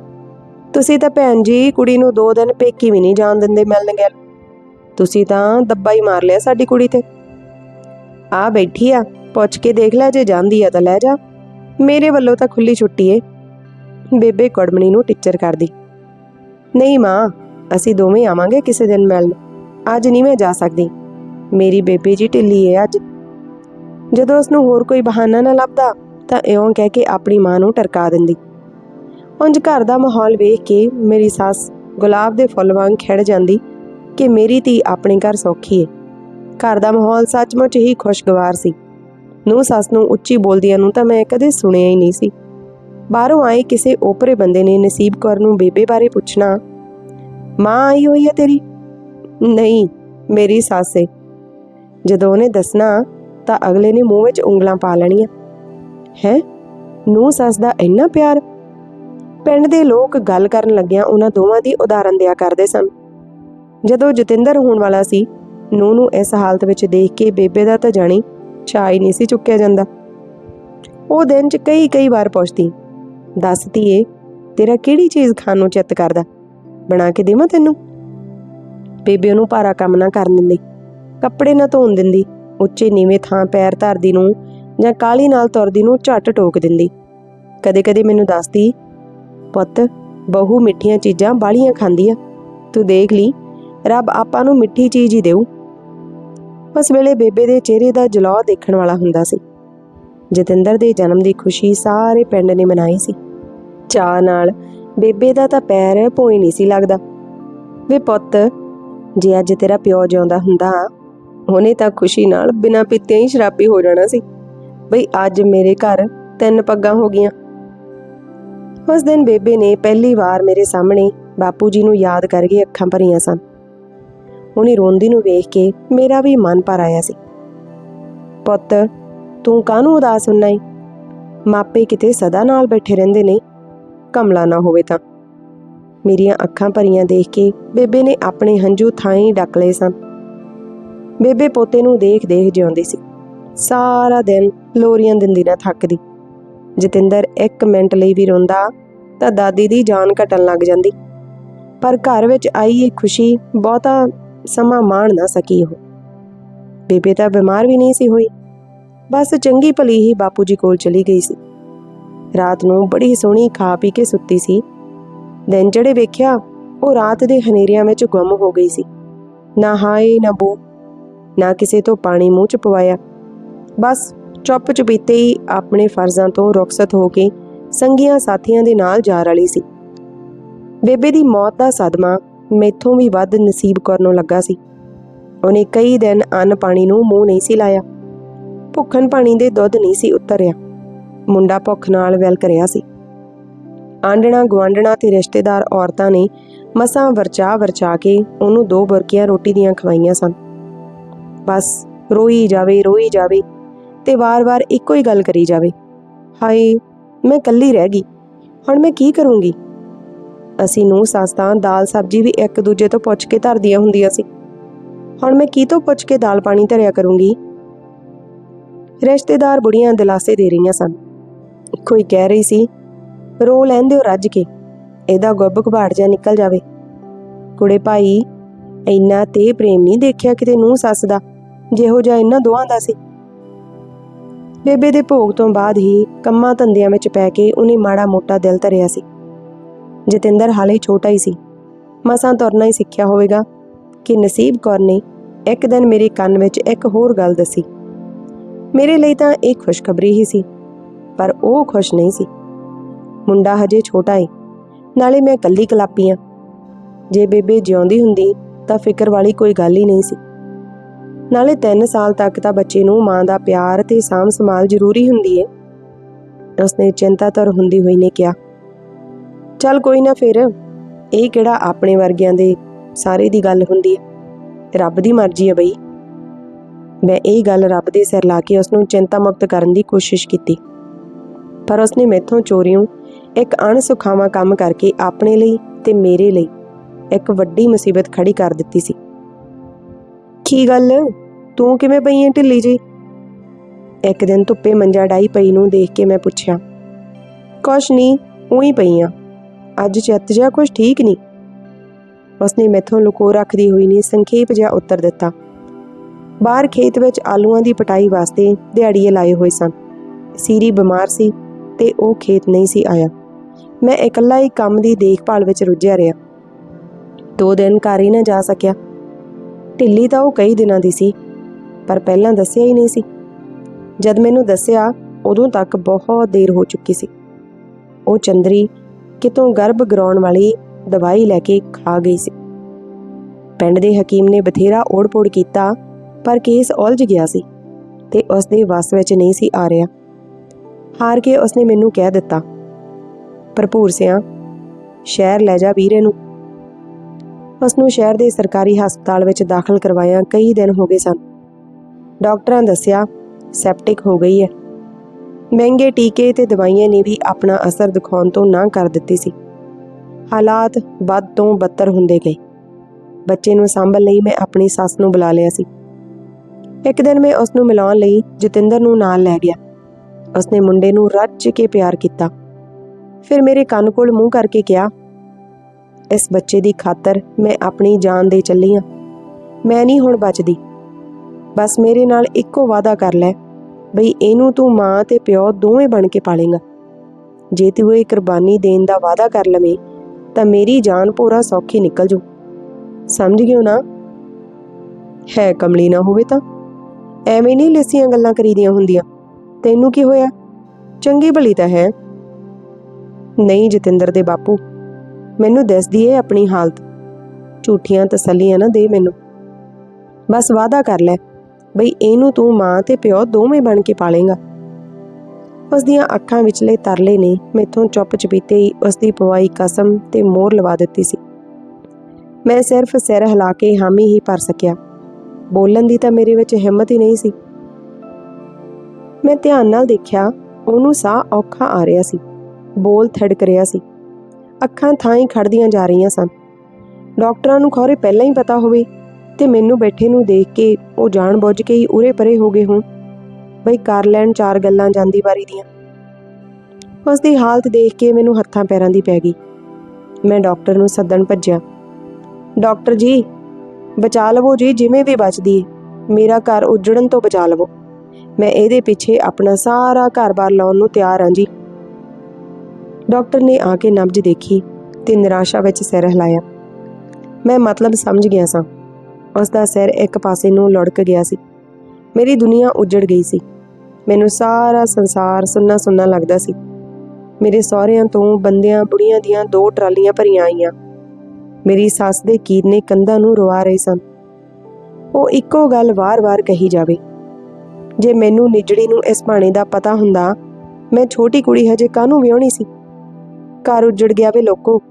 ਤੁਸੀਂ ਤਾਂ ਭੈਣ ਜੀ ਕੁੜੀ ਨੂੰ ਦੋ ਦਿਨ ਪੇਕੀ ਵੀ ਨਹੀਂ ਜਾਣ ਦਿੰਦੇ ਮਿਲਣ ਗੈਲ ਤੁਸੀਂ ਤਾਂ ਦੱਬਾ ਹੀ ਮਾਰ ਲਿਆ ਸਾਡੀ ਕੁੜੀ ਤੇ। ਆ ਬੈਠੀ ਆ, ਪੁੱਛ ਕੇ ਦੇਖ ਲੈ, ਜੇ ਜਾਂਦੀ ਆ ਤਾਂ ਲੈ ਜਾ। ਮੇਰੇ ਵੱਲੋਂ ਤਾਂ ਖੁੱਲੀ ਛੁੱਟੀ ਏ। ਬੇਬੇ ਕੜਮਣੀ ਨੂੰ ਟੀਚਰ ਕਰਦੀ। ਨਹੀਂ ਮਾਂ, ਅਸੀਂ ਦੋਵੇਂ ਆਵਾਂਗੇ ਕਿਸੇ ਦਿਨ ਮਿਲਣ। ਅੱਜ ਨਹੀਂ ਮੈਂ ਜਾ ਸਕਦੀ। ਮੇਰੀ ਬੇਬੇ ਜੀ ਢਿੱਲੀ ਏ ਅੱਜ। ਜਦੋਂ ਉਸ ਨੂੰ ਹੋਰ ਕੋਈ ਬਹਾਨਾ ਨਾ ਲੱਭਦਾ, ਤਾਂ ਇਉਂ ਕਹਿ ਕੇ ਆਪਣੀ ਮਾਂ ਨੂੰ ਟਰਕਾ ਦਿੰਦੀ। ਉਂਝ ਘਰ ਦਾ ਮਾਹੌਲ ਵੇਖ ਕੇ ਮੇਰੀ ਸੱਸ ਗੁਲਾਬ ਦੇ ਫੁੱਲ ਵਾਂਗ ਖਿੜ ਜਾਂਦੀ ਕਿ ਮੇਰੀ ਧੀ ਆਪਣੇ ਘਰ ਸੌਖੀ ਏ। ਘਰ ਦਾ ਮਾਹੌਲ ਸੱਚਮੁੱਚ ਹੀ ਖੁਸ਼ਗਵਾਰ ਸੀ। ਨੂੰ ਸੱਸ ਨੂੰ ਉੱਚੀ ਬੋਲਦਿਆਂ ਨੂੰ ਤਾਂ ਮੈਂ ਕਦੇ ਸੁਣਿਆ ਹੀ ਨਹੀਂ ਸੀ। ਬਾਹਰੋਂ ਆਏ ਕਿਸੇ ਓਪਰੇ ਬੰਦੇ ਨੇ ਨਸੀਬ ਕੌਰ ਨੂੰ ਬੇਬੇ ਬਾਰੇ ਪੁੱਛਣਾ, ਮਾਂ ਆਈ ਹੋਈ ਹੈ ਤੇਰੀ? ਨਹੀਂ, ਮੇਰੀ ਸੱਸ ਏ। ਜਦੋਂ ਉਹਨੇ ਦੱਸਣਾ ਤਾਂ ਅਗਲੇ ਨੇ ਮੂੰਹ ਵਿੱਚ ਉਂਗਲਾਂ ਪਾ ਲੈਣੀਆਂ। ਹੈ? ਨੂੰ ਸੱਸ ਦਾ ਇੰਨਾ ਪਿਆਰ ਪਿੰਡ ਦੇ ਲੋਕ ਗੱਲ ਕਰਨ ਲੱਗਿਆਂ ਉਹਨਾਂ ਦੋਵਾਂ ਦੀ ਉਦਾਹਰਨ ਦਿਆ ਕਰਦੇ ਸਨ। ਜਦੋਂ ਜਤਿੰਦਰ ਹੋਣ ਵਾਲਾ ਸੀ ਨੂੰ ਨੂੰ ਇਸ ਹਾਲਤ ਵਿੱਚ ਦੇਖ ਕੇ ਬੇਬੇ ਦਾ ਤਾਂ ਜਾਣੀ ਚਾਹ ਹੀ ਨਹੀਂ ਸੀ ਚੁੱਕਿਆ ਜਾਂਦਾ। ਉਹ ਦਿਨ 'ਚ ਕਈ ਕਈ ਵਾਰ ਪੁੱਛਦੀ, ਦੱਸ ਧੀਏ, ਤੇਰਾ ਕਿਹੜੀ ਚੀਜ਼ ਖਾਣ ਨੂੰ ਚਿੱਤ ਕਰਦਾ? ਬਣਾ ਕੇ ਦੇਵਾਂ ਤੈਨੂੰ? ਬੇਬੇ ਉਹਨੂੰ ਭਾਰਾ ਕੰਮ ਨਾ ਕਰਨ ਦਿੰਦੀ, ਕੱਪੜੇ ਨਾ ਧੋਣ ਦਿੰਦੀ, ਉੱਚੇ ਨੀਵੇਂ ਥਾਂ ਪੈਰ ਧਰਦੀ ਨੂੰ ਜਾਂ ਕਾਲੀ ਨਾਲ ਤੁਰਦੀ ਨੂੰ ਝੱਟ ਟੋਕ ਦਿੰਦੀ। ਕਦੇ-ਕਦੇ ਮੈਨੂੰ ਦੱਸਦੀ ਪੁੱਤ, ਬਹੂ ਮਿੱਠੀਆਂ ਚੀਜ਼ਾਂ ਬਾਲੀਆਂ ਖਾਂਦੀ ਆ। ਤੂੰ ਦੇਖ ਲਈ, ਰੱਬ ਆਪਾਂ ਨੂੰ ਮਿੱਠੀ ਚੀਜ਼ ਹੀ ਦੇਊ। ਉਸ ਵੇਲੇ ਬੇਬੇ ਦੇ ਚਿਹਰੇ ਦਾ ਜਲਾਅ ਦੇਖਣ ਵਾਲਾ ਹੁੰਦਾ ਸੀ। ਜਤਿੰਦਰ ਦੇ ਜਨਮ ਦੀ ਖੁਸ਼ੀ ਸਾਰੇ ਪਿੰਡ ਨੇ ਮਨਾਈ ਸੀ। ਚਾਹ ਨਾਲ ਬੇਬੇ ਦਾ ਤਾਂ ਪੈਰ ਭੋਈ ਨਹੀਂ ਸੀ ਲੱਗਦਾ। ਵੇ ਪੁੱਤ, ਜੇ ਅੱਜ ਤੇਰਾ ਪਿਓ ਜਿਉਂਦਾ ਹੁੰਦਾ, ਉਹਨੇ ਤਾਂ ਖੁਸ਼ੀ ਨਾਲ ਬਿਨਾਂ ਪੀਤਿਆਂ ਹੀ ਸ਼ਰਾਬੀ ਹੋ ਜਾਣਾ ਸੀ। ਬਈ ਅੱਜ ਮੇਰੇ ਘਰ ਤਿੰਨ ਪੱਗਾਂ ਹੋ ਗਈਆਂ। ਉਸ ਦਿਨ ਬੇਬੇ ਨੇ ਪਹਿਲੀ ਵਾਰ ਮੇਰੇ ਸਾਹਮਣੇ ਬਾਪੂ ਜੀ ਨੂੰ ਯਾਦ ਕਰਕੇ ਅੱਖਾਂ ਭਰੀਆਂ ਸਨ। ਉਹਨੇ ਰੋਂਦੀ ਨੂੰ ਵੇਖ ਕੇ ਮੇਰਾ ਵੀ ਮਨ ਭਰ ਆਇਆ ਸੀ। ਪੁੱਤ, ਤੂੰ ਕਾਹਨੂੰ ਉਦਾਸ ਹੁੰਨਾ ਈ ਮਾਪੇ ਕਿਤੇ ਸਦਾ ਨਾਲ ਬੈਠੇ ਰਹਿੰਦੇ ਨੇ। ਕਮਲਾ ਨਾ ਹੋਵੇ ਤਾਂ। ਮੇਰੀਆਂ ਅੱਖਾਂ ਭਰੀਆਂ ਦੇਖ ਕੇ ਬੇਬੇ ਨੇ ਆਪਣੇ ਹੰਝੂ ਥਾਈਂ ਡੱਕ ਲਏ ਸਨ। ਬੇਬੇ ਪੋਤੇ ਨੂੰ ਦੇਖ ਦੇਖ ਜਿਉਂਦੀ ਸੀ। ਸਾਰਾ ਦਿਨ ਲੋਰੀਆਂ ਦਿੰਦੀ ਨਾ ਥੱਕਦੀ। ਜਤਿੰਦਰ ਇੱਕ ਮਿੰਟ ਲਈ ਵੀ ਰੋਂਦਾ, ਤਾਂ ਦਾਦੀ ਦੀ ਜਾਨ ਘਟਣ ਲੱਗ ਜਾਂਦੀ। ਪਰ ਘਰ ਵਿੱਚ ਆਈ ਇਹ ਖੁਸ਼ੀ ਬਹੁਤਾ ਸਮਾਂ ਮਾਣ ਨਾ ਸਕੀ ਉਹ। ਬੇਬੇ ਤਾਂ ਬਿਮਾਰ ਵੀ ਨਹੀਂ ਸੀ ਹੋਈ। ਬਸ ਚੰਗੀ ਭਲੀ ਹੀ ਬਾਪੂ ਜੀ ਕੋਲ ਚਲੀ ਗਈ ਸੀ। ਰਾਤ ਨੂੰ ਬੜੀ ਸੋਹਣੀ ਖਾ ਪੀ ਕੇ ਸੁੱਤੀ ਸੀ। ਦਿਨ ਜਿਹੜੇ ਵੇਖਿਆ, ਉਹ ਰਾਤ ਦੇ ਹਨੇਰਿਆਂ ਵਿੱਚ ਗੁੰਮ ਹੋ ਗਈ ਸੀ। ਨਾ ਹਾਏ, ਨਾ ਬੋ ਨਾ ਕਿਸੇ ਤੋਂ ਪਾਣੀ ਮੂੰਹ ਚ ਪਵਾਇਆ। ਬਸ ਚੁੱਪ ਚੁਪੀਤੇ ਹੀ ਆਪਣੇ ਫਰਜ਼ਾਂ ਤੋਂ ਰੁਖਸਤ ਹੋ ਕੇ ਸੰਗੀਆਂ ਸਾਥੀਆਂ ਦੇ ਨਾਲ ਜਾ ਰਲੀ ਸੀ। ਬੇਬੇ ਦੀ ਮੌਤ ਦਾ ਸਦਮਾ ਮੈਥੋਂ ਵੀ ਵੱਧ ਨਸੀਬ ਕੌਰ ਨੂੰ ਲੱਗਾ ਸੀ। ਉਹਨੇ ਕਈ ਦਿਨ ਅੰਨ ਪਾਣੀ ਨੂੰ ਮੂੰਹ ਨਹੀਂ ਸੀ ਲਾਇਆ। ਭੁੱਖਣ ਪਾਣੀ ਦੇ ਦੁੱਧ ਨਹੀਂ ਸੀ ਉਤਰਿਆ। ਮੁੰਡਾ ਭੁੱਖ ਨਾਲ ਵੈਲ ਰਿਹਾ ਸੀ। ਆਂਡਣਾ ਗਵਾਂਡਣਾ ਤੇ ਰਿਸ਼ਤੇਦਾਰ ਔਰਤਾਂ ਨੇ ਮਸਾਂ ਵਰਚਾ ਵਰਚਾ ਕੇ ਉਹਨੂੰ ਦੋ ਬੁਰਕੀਆਂ ਰੋਟੀ ਦੀਆਂ ਖਵਾਈਆਂ ਸਨ। ਬਸ ਰੋਈ ਜਾਵੇ ਰੋਈ ਜਾਵੇ। ਤੇ ਵਾਰ-ਵਾਰ ਇੱਕੋ ਹੀ ਗੱਲ ਕਰੀ ਜਾਵੇ। ਹਾਏ, ਮੈਂ ਇਕੱਲੀ ਰਹਿ ਗਈ। ਹੁਣ ਮੈਂ ਕੀ ਕਰੂੰਗੀ? ਅਸੀਂ ਨੂੰ ਸਸਤਾਂ ਦਾਲ, ਸਬਜ਼ੀ ਵੀ ਇੱਕ ਦੂਜੇ ਤੋਂ ਪੁੱਛ ਕੇ ਧਰਦੀਆਂ ਹੁੰਦੀਆਂ ਸੀ। ਹੁਣ ਮੈਂ ਕੀ ਤੋਂ ਪੁੱਛ ਕੇ ਦਾਲ ਪਾਣੀ ਧਰਿਆ ਕਰੂੰਗੀ? ਰਿਸ਼ਤੇਦਾਰ ਬੁੜੀਆਂ ਦਿਲਾਸੇ ਦੇ ਰਹੀਆਂ ਸਨ। ਕੋਈ ਕਹਿ ਰਹੀ ਸੀ, ਰੋ ਲੈਂਦੇ ਹੋ ਰੱਜ ਕੇ, ਇਹਦਾ ਗੁੱਬ ਘਬਾੜ ਜਾ ਨਿਕਲ ਜਾਵੇ। ਕੁੜੇ ਭਾਈ, ਇੰਨਾ ਤੇ ਪ੍ਰੇਮ ਨਹੀਂ ਦੇਖਿਆ ਕਿਤੇ ਨੂੰ ਸੱਸ ਦਾ, ਜਿਹੋ ਜਿਹਾ ਇਹਨਾਂ ਦੋਹਾਂ ਦਾ ਸੀ। ਬੇਬੇ ਦੇ ਭੋਗ ਤੋਂ ਬਾਅਦ ਹੀ ਕੰਮਾਂ ਧੰਦਿਆਂ ਵਿੱਚ ਪੈ ਕੇ ਉਹਨੇ ਮਾੜਾ ਮੋਟਾ ਦਿਲ ਧਰਿਆ ਸੀ। ਜਤਿੰਦਰ ਹਾਲੇ ਛੋਟਾ ਹੀ ਸੀ। ਮਸਾਂ ਤੁਰਨਾ ਹੀ ਸਿੱਖਿਆ ਹੋਵੇਗਾ ਕਿ ਨਸੀਬ ਕੌਰ ਨੇ ਇੱਕ ਦਿਨ ਮੇਰੇ ਕੰਨ ਵਿੱਚ ਇੱਕ ਹੋਰ ਗੱਲ ਦੱਸੀ। ਮੇਰੇ ਲਈ ਤਾਂ ਇਹ ਖੁਸ਼ਖਬਰੀ ਹੀ ਸੀ, ਪਰ ਉਹ ਖੁਸ਼ ਨਹੀਂ ਸੀ। ਮੁੰਡਾ ਹਜੇ ਛੋਟਾ ਏ, ਨਾਲੇ ਮੈਂ ਕੱਲੀ ਕਲਾਪੀ ਆਂ। ਜੇ ਬੇਬੇ ਜਿਉਂਦੀ ਹੁੰਦੀ ਤਾਂ ਫਿਕਰ ਵਾਲੀ ਕੋਈ ਗੱਲ ਹੀ ਨਹੀਂ ਸੀ। ਨਾਲੇ 3 ਸਾਲ ਤੱਕ ਤਾਂ ਬੱਚੇ ਨੂੰ ਮਾਂ ਦਾ ਪਿਆਰ ਤੇ ਸਾਂਭ ਸੰਭਾਲ ਜ਼ਰੂਰੀ ਹੁੰਦੀ ਹੈ ਉਸਨੇ ਚਿੰਤਾਤਰ ਹੁੰਦੀ ਹੋਈ ਨੇ ਕਿਹਾ, ਚੱਲ ਕੋਈ ਨਾ ਫਿਰ, ਇਹ ਕਿਹੜਾ ਆਪਣੇ ਵਰਗਿਆਂ ਦੇ ਸਾਰੇ ਦੀ ਗੱਲ ਹੁੰਦੀ ਹੈ ਰੱਬ ਦੀ ਮਰਜ਼ੀ ਹੈ ਬਈ। ਮੈਂ ਇਹ ਗੱਲ ਰੱਬ ਦੇ ਸਿਰ ਲਾ ਕੇ ਉਸ ਨੂੰ ਚਿੰਤਾ ਮੁਕਤ ਕਰਨ ਦੀ ਕੋਸ਼ਿਸ਼ ਕੀਤੀ। ਪਰ ਉਸਨੇ ਮੈਥੋਂ ਚੋਰੀਓਂ ਇੱਕ ਅਣਸੁਖਾਵਾਂ ਕੰਮ ਕਰਕੇ ਆਪਣੇ ਲਈ ਤੇ ਮੇਰੇ ਲਈ ਇੱਕ ਵੱਡੀ ਮੁਸੀਬਤ ਖੜੀ ਕਰ ਦਿੱਤੀ ਸੀ। ਕੀ ਗੱਲ? ਤੂੰ ਕਿਵੇਂ ਪਈ ਐ ਢਿੱਲੀ ਜੀ ਇੱਕ ਦਿਨ ਧੁੱਪੇ ਮੰਜਾ ਡਾਈ ਪਈ ਨੂੰ ਦੇਖ ਕੇ ਮੈਂ ਪੁੱਛਿਆ, ਕੁਛ ਨਹੀਂ ਉਹੀ ਪਈ ਆ। ਅੱਜ ਚਿੱਤ ਜਿਹਾ ਕੁਝ ਠੀਕ ਨਹੀਂ ਉਸਨੇ ਮੈਥੋਂ ਲੁਕੋ ਰੱਖਦੀ ਹੋਈ ਨੇ ਸੰਖੇਪ ਜਿਹਾ ਉੱਤਰ ਦਿੱਤਾ, ਬਾਹਰ ਖੇਤ ਵਿੱਚ ਆਲੂਆਂ ਦੀ ਪਟਾਈ ਵਾਸਤੇ ਦਿਹਾੜੀਏ ਲਾਏ ਹੋਏ ਸਨ। ਸੀਰੀ ਬਿਮਾਰ ਸੀ ਤੇ ਉਹ ਖੇਤ ਨਹੀਂ ਸੀ ਆਇਆ। ਮੈਂ ਇਕੱਲਾ ਹੀ ਕੰਮ ਦੀ ਦੇਖਭਾਲ ਵਿੱਚ ਰੁੱਝਿਆ ਰਿਹਾ। ਦੋ ਦਿਨ ਘਰ ਹੀ ਨਾ ਜਾ ਸਕਿਆ। ਢਿੱਲੀ ਤਾਂ ਉਹ ਕਈ ਦਿਨਾਂ ਦੀ ਸੀ, ਪਰ ਪਹਿਲਾਂ ਦੱਸਿਆ ਹੀ ਨਹੀਂ ਸੀ। ਜਦ ਮੈਨੂੰ ਦੱਸਿਆ, ਉਦੋਂ ਤੱਕ ਬਹੁਤ ਦੇਰ ਹੋ ਚੁੱਕੀ ਸੀ। ਉਹ ਚੰਦਰੀ ਕਿਤੋਂ ਗਰਭ ਗਰਾਉਣ ਵਾਲੀ ਦਵਾਈ ਲੈ ਕੇ ਖਾ ਗਈ ਸੀ। ਪਿੰਡ ਦੇ ਹਕੀਮ ਨੇ ਬਥੇਰਾ ਓੜ-ਪੋੜ ਕੀਤਾ, ਪਰ ਕੇਸ ਉਲਝ ਗਿਆ ਸੀ ਤੇ ਉਸ ਦੇ ਵੱਸ ਵਿੱਚ ਨਹੀਂ ਸੀ ਆ ਰਿਹਾ। ਹਾਰ ਕੇ ਉਸਨੇ ਮੈਨੂੰ ਕਹਿ ਦਿੱਤਾ, ਭਰਪੂਰ ਸਿਆ, ਸ਼ਹਿਰ ਲੈ ਜਾ ਵੀਰੇ ਨੂੰ। ਉਸ ਨੂੰ ਸ਼ਹਿਰ ਦੇ ਸਰਕਾਰੀ ਹਸਪਤਾਲ ਵਿੱਚ ਦਾਖਲ ਕਰਵਾਇਆ ਕਈ ਦਿਨ ਹੋ ਗਏ ਸਨ। ਡਾਕਟਰਾਂ ਦੱਸਿਆ, ਸੈਪਟਿਕ ਹੋ ਗਈ ਹੈ। ਮਹਿੰਗੇ ਟੀਕੇ ਤੇ ਦਵਾਈਆਂ ਨੇ ਵੀ ਆਪਣਾ ਅਸਰ ਦਿਖਾਉਣ ਤੋਂ ਨਾ ਕਰ ਦਿੱਤੀ ਸੀ। ਹਾਲਾਤ ਵੱਧ ਤੋਂ ਬੱਤਰ ਹੁੰਦੇ ਗਏ। ਬੱਚੇ ਨੂੰ ਸੰਭਲ ਲਈ ਮੈਂ ਆਪਣੀ ਸੱਸ ਨੂੰ ਬੁਲਾ ਲਿਆ ਸੀ। ਇੱਕ ਦਿਨ ਮੈਂ ਉਸ ਨੂੰ ਮਿਲਾਉਣ ਲਈ ਜਤਿੰਦਰ ਨੂੰ ਨਾਲ ਲੈ ਗਿਆ। ਉਸਨੇ ਮੁੰਡੇ ਨੂੰ ਰੱਜ ਕੇ ਪਿਆਰ ਕੀਤਾ। ਫਿਰ ਮੇਰੇ ਕੰਨ ਕੋਲ ਮੂੰਹ ਕਰਕੇ ਕਿਹਾ ਇਸ ਬੱਚੇ ਦੀ ਖਾਤਰ ਮੈਂ ਆਪਣੀ ਜਾਨ ਦੇ ਚੱਲੀ ਆ। ਮੈਂ ਨਹੀਂ ਹੁਣ ਬਚਦੀ। ਬਸ ਮੇਰੇ ਨਾਲ ਇੱਕੋ ਵਾਅਦਾ ਕਰ ਲੈ, ਬਈ ਇਹਨੂੰ ਤੂੰ ਮਾਂ ਤੇ ਪਿਓ ਦੋਵੇਂ ਬਣ ਕੇ ਪਾਲੇਗਾ। ਜੇ ਤੂੰ ਇਹ ਕੁਰਬਾਨੀ ਦੇਣ ਦਾ ਵਾਅਦਾ ਕਰ ਲਵੇਂ, ਤਾਂ ਮੇਰੀ ਜਾਨ ਪੂਰਾ ਸੌਖੀ ਨਿਕਲ ਜੂ। ਸਮਝ ਗਿਓ ਨਾ? ਹੈ ਕਮਲੀ ਨਾ ਹੋਵੇ ਤਾਂ। ਐਵੇਂ ਨਹੀਂ ਲੇਸੀਆਂ ਗੱਲਾਂ ਕਰੀਦੀਆਂ ਹੁੰਦੀਆਂ। ਤੈਨੂੰ ਕੀ ਹੋਇਆ? ਚੰਗੀ ਭਲੀ ਤਾਂ ਹੈ। ਨਹੀਂ ਜਤਿੰਦਰ ਦੇ ਬਾਪੂ ਮੈਨੂੰ ਦੱਸਦੀ ਏ ਆਪਣੀ ਹਾਲਤ। ਝੂਠੀਆਂ ਤਸੱਲੀਆਂ ਨਾ ਦੇ ਮੈਨੂੰ। ਬਸ ਵਾਅਦਾ ਕਰ ਲੈ, ਬਈ ਇਹਨੂੰ ਤੂੰ ਮਾਂ ਤੇ ਪਿਓ ਦੋਵੇਂ ਬਣ ਕੇ ਪਾਲੇਗਾ। ਉਸ ਦੀਆਂ ਅੱਖਾਂ ਵਿਚਲੇ ਤਰਲੇ ਨੇ ਮੈਥੋਂ ਚੁੱਪ ਚਪੀਤੇ ਹੀ ਉਸ ਦੀ ਪਵਾਈ ਕਸਮ ਤੇ ਮੋਹਰ ਲਵਾ ਦਿੱਤੀ ਸੀ। ਮੈਂ ਸਿਰਫ ਸਿਰ ਹਿਲਾ ਕੇ ਹਾਮੀ ਹੀ ਭਰ ਸਕਿਆ। ਬੋਲਣ ਦੀ ਤਾਂ ਮੇਰੇ ਵਿੱਚ ਹਿੰਮਤ ਹੀ ਨਹੀਂ ਸੀ। ਮੈਂ ਧਿਆਨ ਨਾਲ ਦੇਖਿਆ, ਉਹਨੂੰ ਸਾਹ ਔਖਾ ਆ ਰਿਹਾ ਸੀ। ਬੋਲ ਥੜਕ ਰਿਹਾ ਸੀ। ਅੱਖਾਂ ਥਾਂ ਹੀ ਖੜਦੀਆਂ ਜਾ ਰਹੀਆਂ ਸਨ। ਡਾਕਟਰਾਂ ਨੂੰ ਖੌਰੇ ਪਹਿਲਾਂ ਹੀ ਪਤਾ ਹੋਵੇ ਤੇ ਮੈਨੂੰ ਬੈਠੇ ਨੂੰ ਦੇਖ ਕੇ ਉਹ ਜਾਣ ਬੁੱਝ ਕੇ ਹੀ ਉਰੇ ਪਰੇ ਹੋ ਗਏ ਹੋਣ। ਬਈ ਕਰ ਲੈਣ ਚਾਰ ਗੱਲਾਂ ਜਾਂਦੀ ਵਾਰੀ ਦੀਆਂ। ਉਸ ਦੀ ਹਾਲਤ ਦੇਖ ਕੇ ਮੈਨੂੰ ਹੱਥਾਂ ਪੈਰਾਂ ਦੀ ਪੈ ਗਈ। ਮੈਂ ਡਾਕਟਰ ਨੂੰ ਸੱਦਣ ਭੱਜਿਆ। ਡਾਕਟਰ ਜੀ, ਬਚਾ ਲਵੋ ਜੀ, ਜਿਵੇਂ ਵੀ ਬਚਦੀ ਮੇਰਾ ਘਰ ਉਜੜਨ ਤੋਂ ਬਚਾ ਲਵੋ। ਮੈਂ ਇਹਦੇ ਪਿੱਛੇ ਆਪਣਾ ਸਾਰਾ ਘਰ-ਬਾਰ ਲਾਉਣ ਨੂੰ ਤਿਆਰ ਹਾਂ ਜੀ। ਡਾਕਟਰ ਨੇ ਆ ਕੇ ਨਬਜ ਦੇਖੀ ਤੇ ਨਿਰਾਸ਼ਾ ਵਿੱਚ ਸਿਰ ਹਿਲਾਇਆ। ਮੈਂ ਮਤਲਬ ਸਮਝ ਗਿਆ ਸਾਂ। ਉਸ ਦਾ ਸਿਰ ਇੱਕ ਪਾਸੇ ਨੂੰ ਲੁੜਕ ਗਿਆ ਸੀ। ਮੇਰੀ ਦੁਨੀਆ ਉਜੜ ਗਈ ਸੀ। ਮੈਨੂੰ ਸਾਰਾ ਸੰਸਾਰ ਸੁੰਨਾ ਸੁੰਨਾ ਲੱਗਦਾ ਸੀ। ਮੇਰੇ ਸਹੁਰਿਆਂ ਤੋਂ ਬੰਦਿਆਂ ਬੁੜੀਆਂ ਦੀਆਂ ਦੋ ਟਰਾਲੀਆਂ ਭਰੀਆਂ ਆਈਆਂ। ਮੇਰੀ ਸੱਸ ਦੇ ਕੀਰਨੇ ਕੰਧਾਂ ਨੂੰ ਰਵਾ ਰਹੇ ਸਨ। ਉਹ ਇੱਕੋ ਗੱਲ ਵਾਰ-ਵਾਰ ਕਹੀ ਜਾਵੇ। ਜੇ ਮੈਨੂੰ ਨਿਜੜੀ ਨੂੰ ਇਸ ਭਾਣੇ ਦਾ ਪਤਾ ਹੁੰਦਾ, ਮੈਂ ਛੋਟੀ ਕੁੜੀ ਹਜੇ ਕਾਹਨੂੰ ਵਿਆਹਣੀ ਸੀ? ਘਰ ਉੱਜੜ ਗਿਆ ਵੇ ਲੋਕੋ।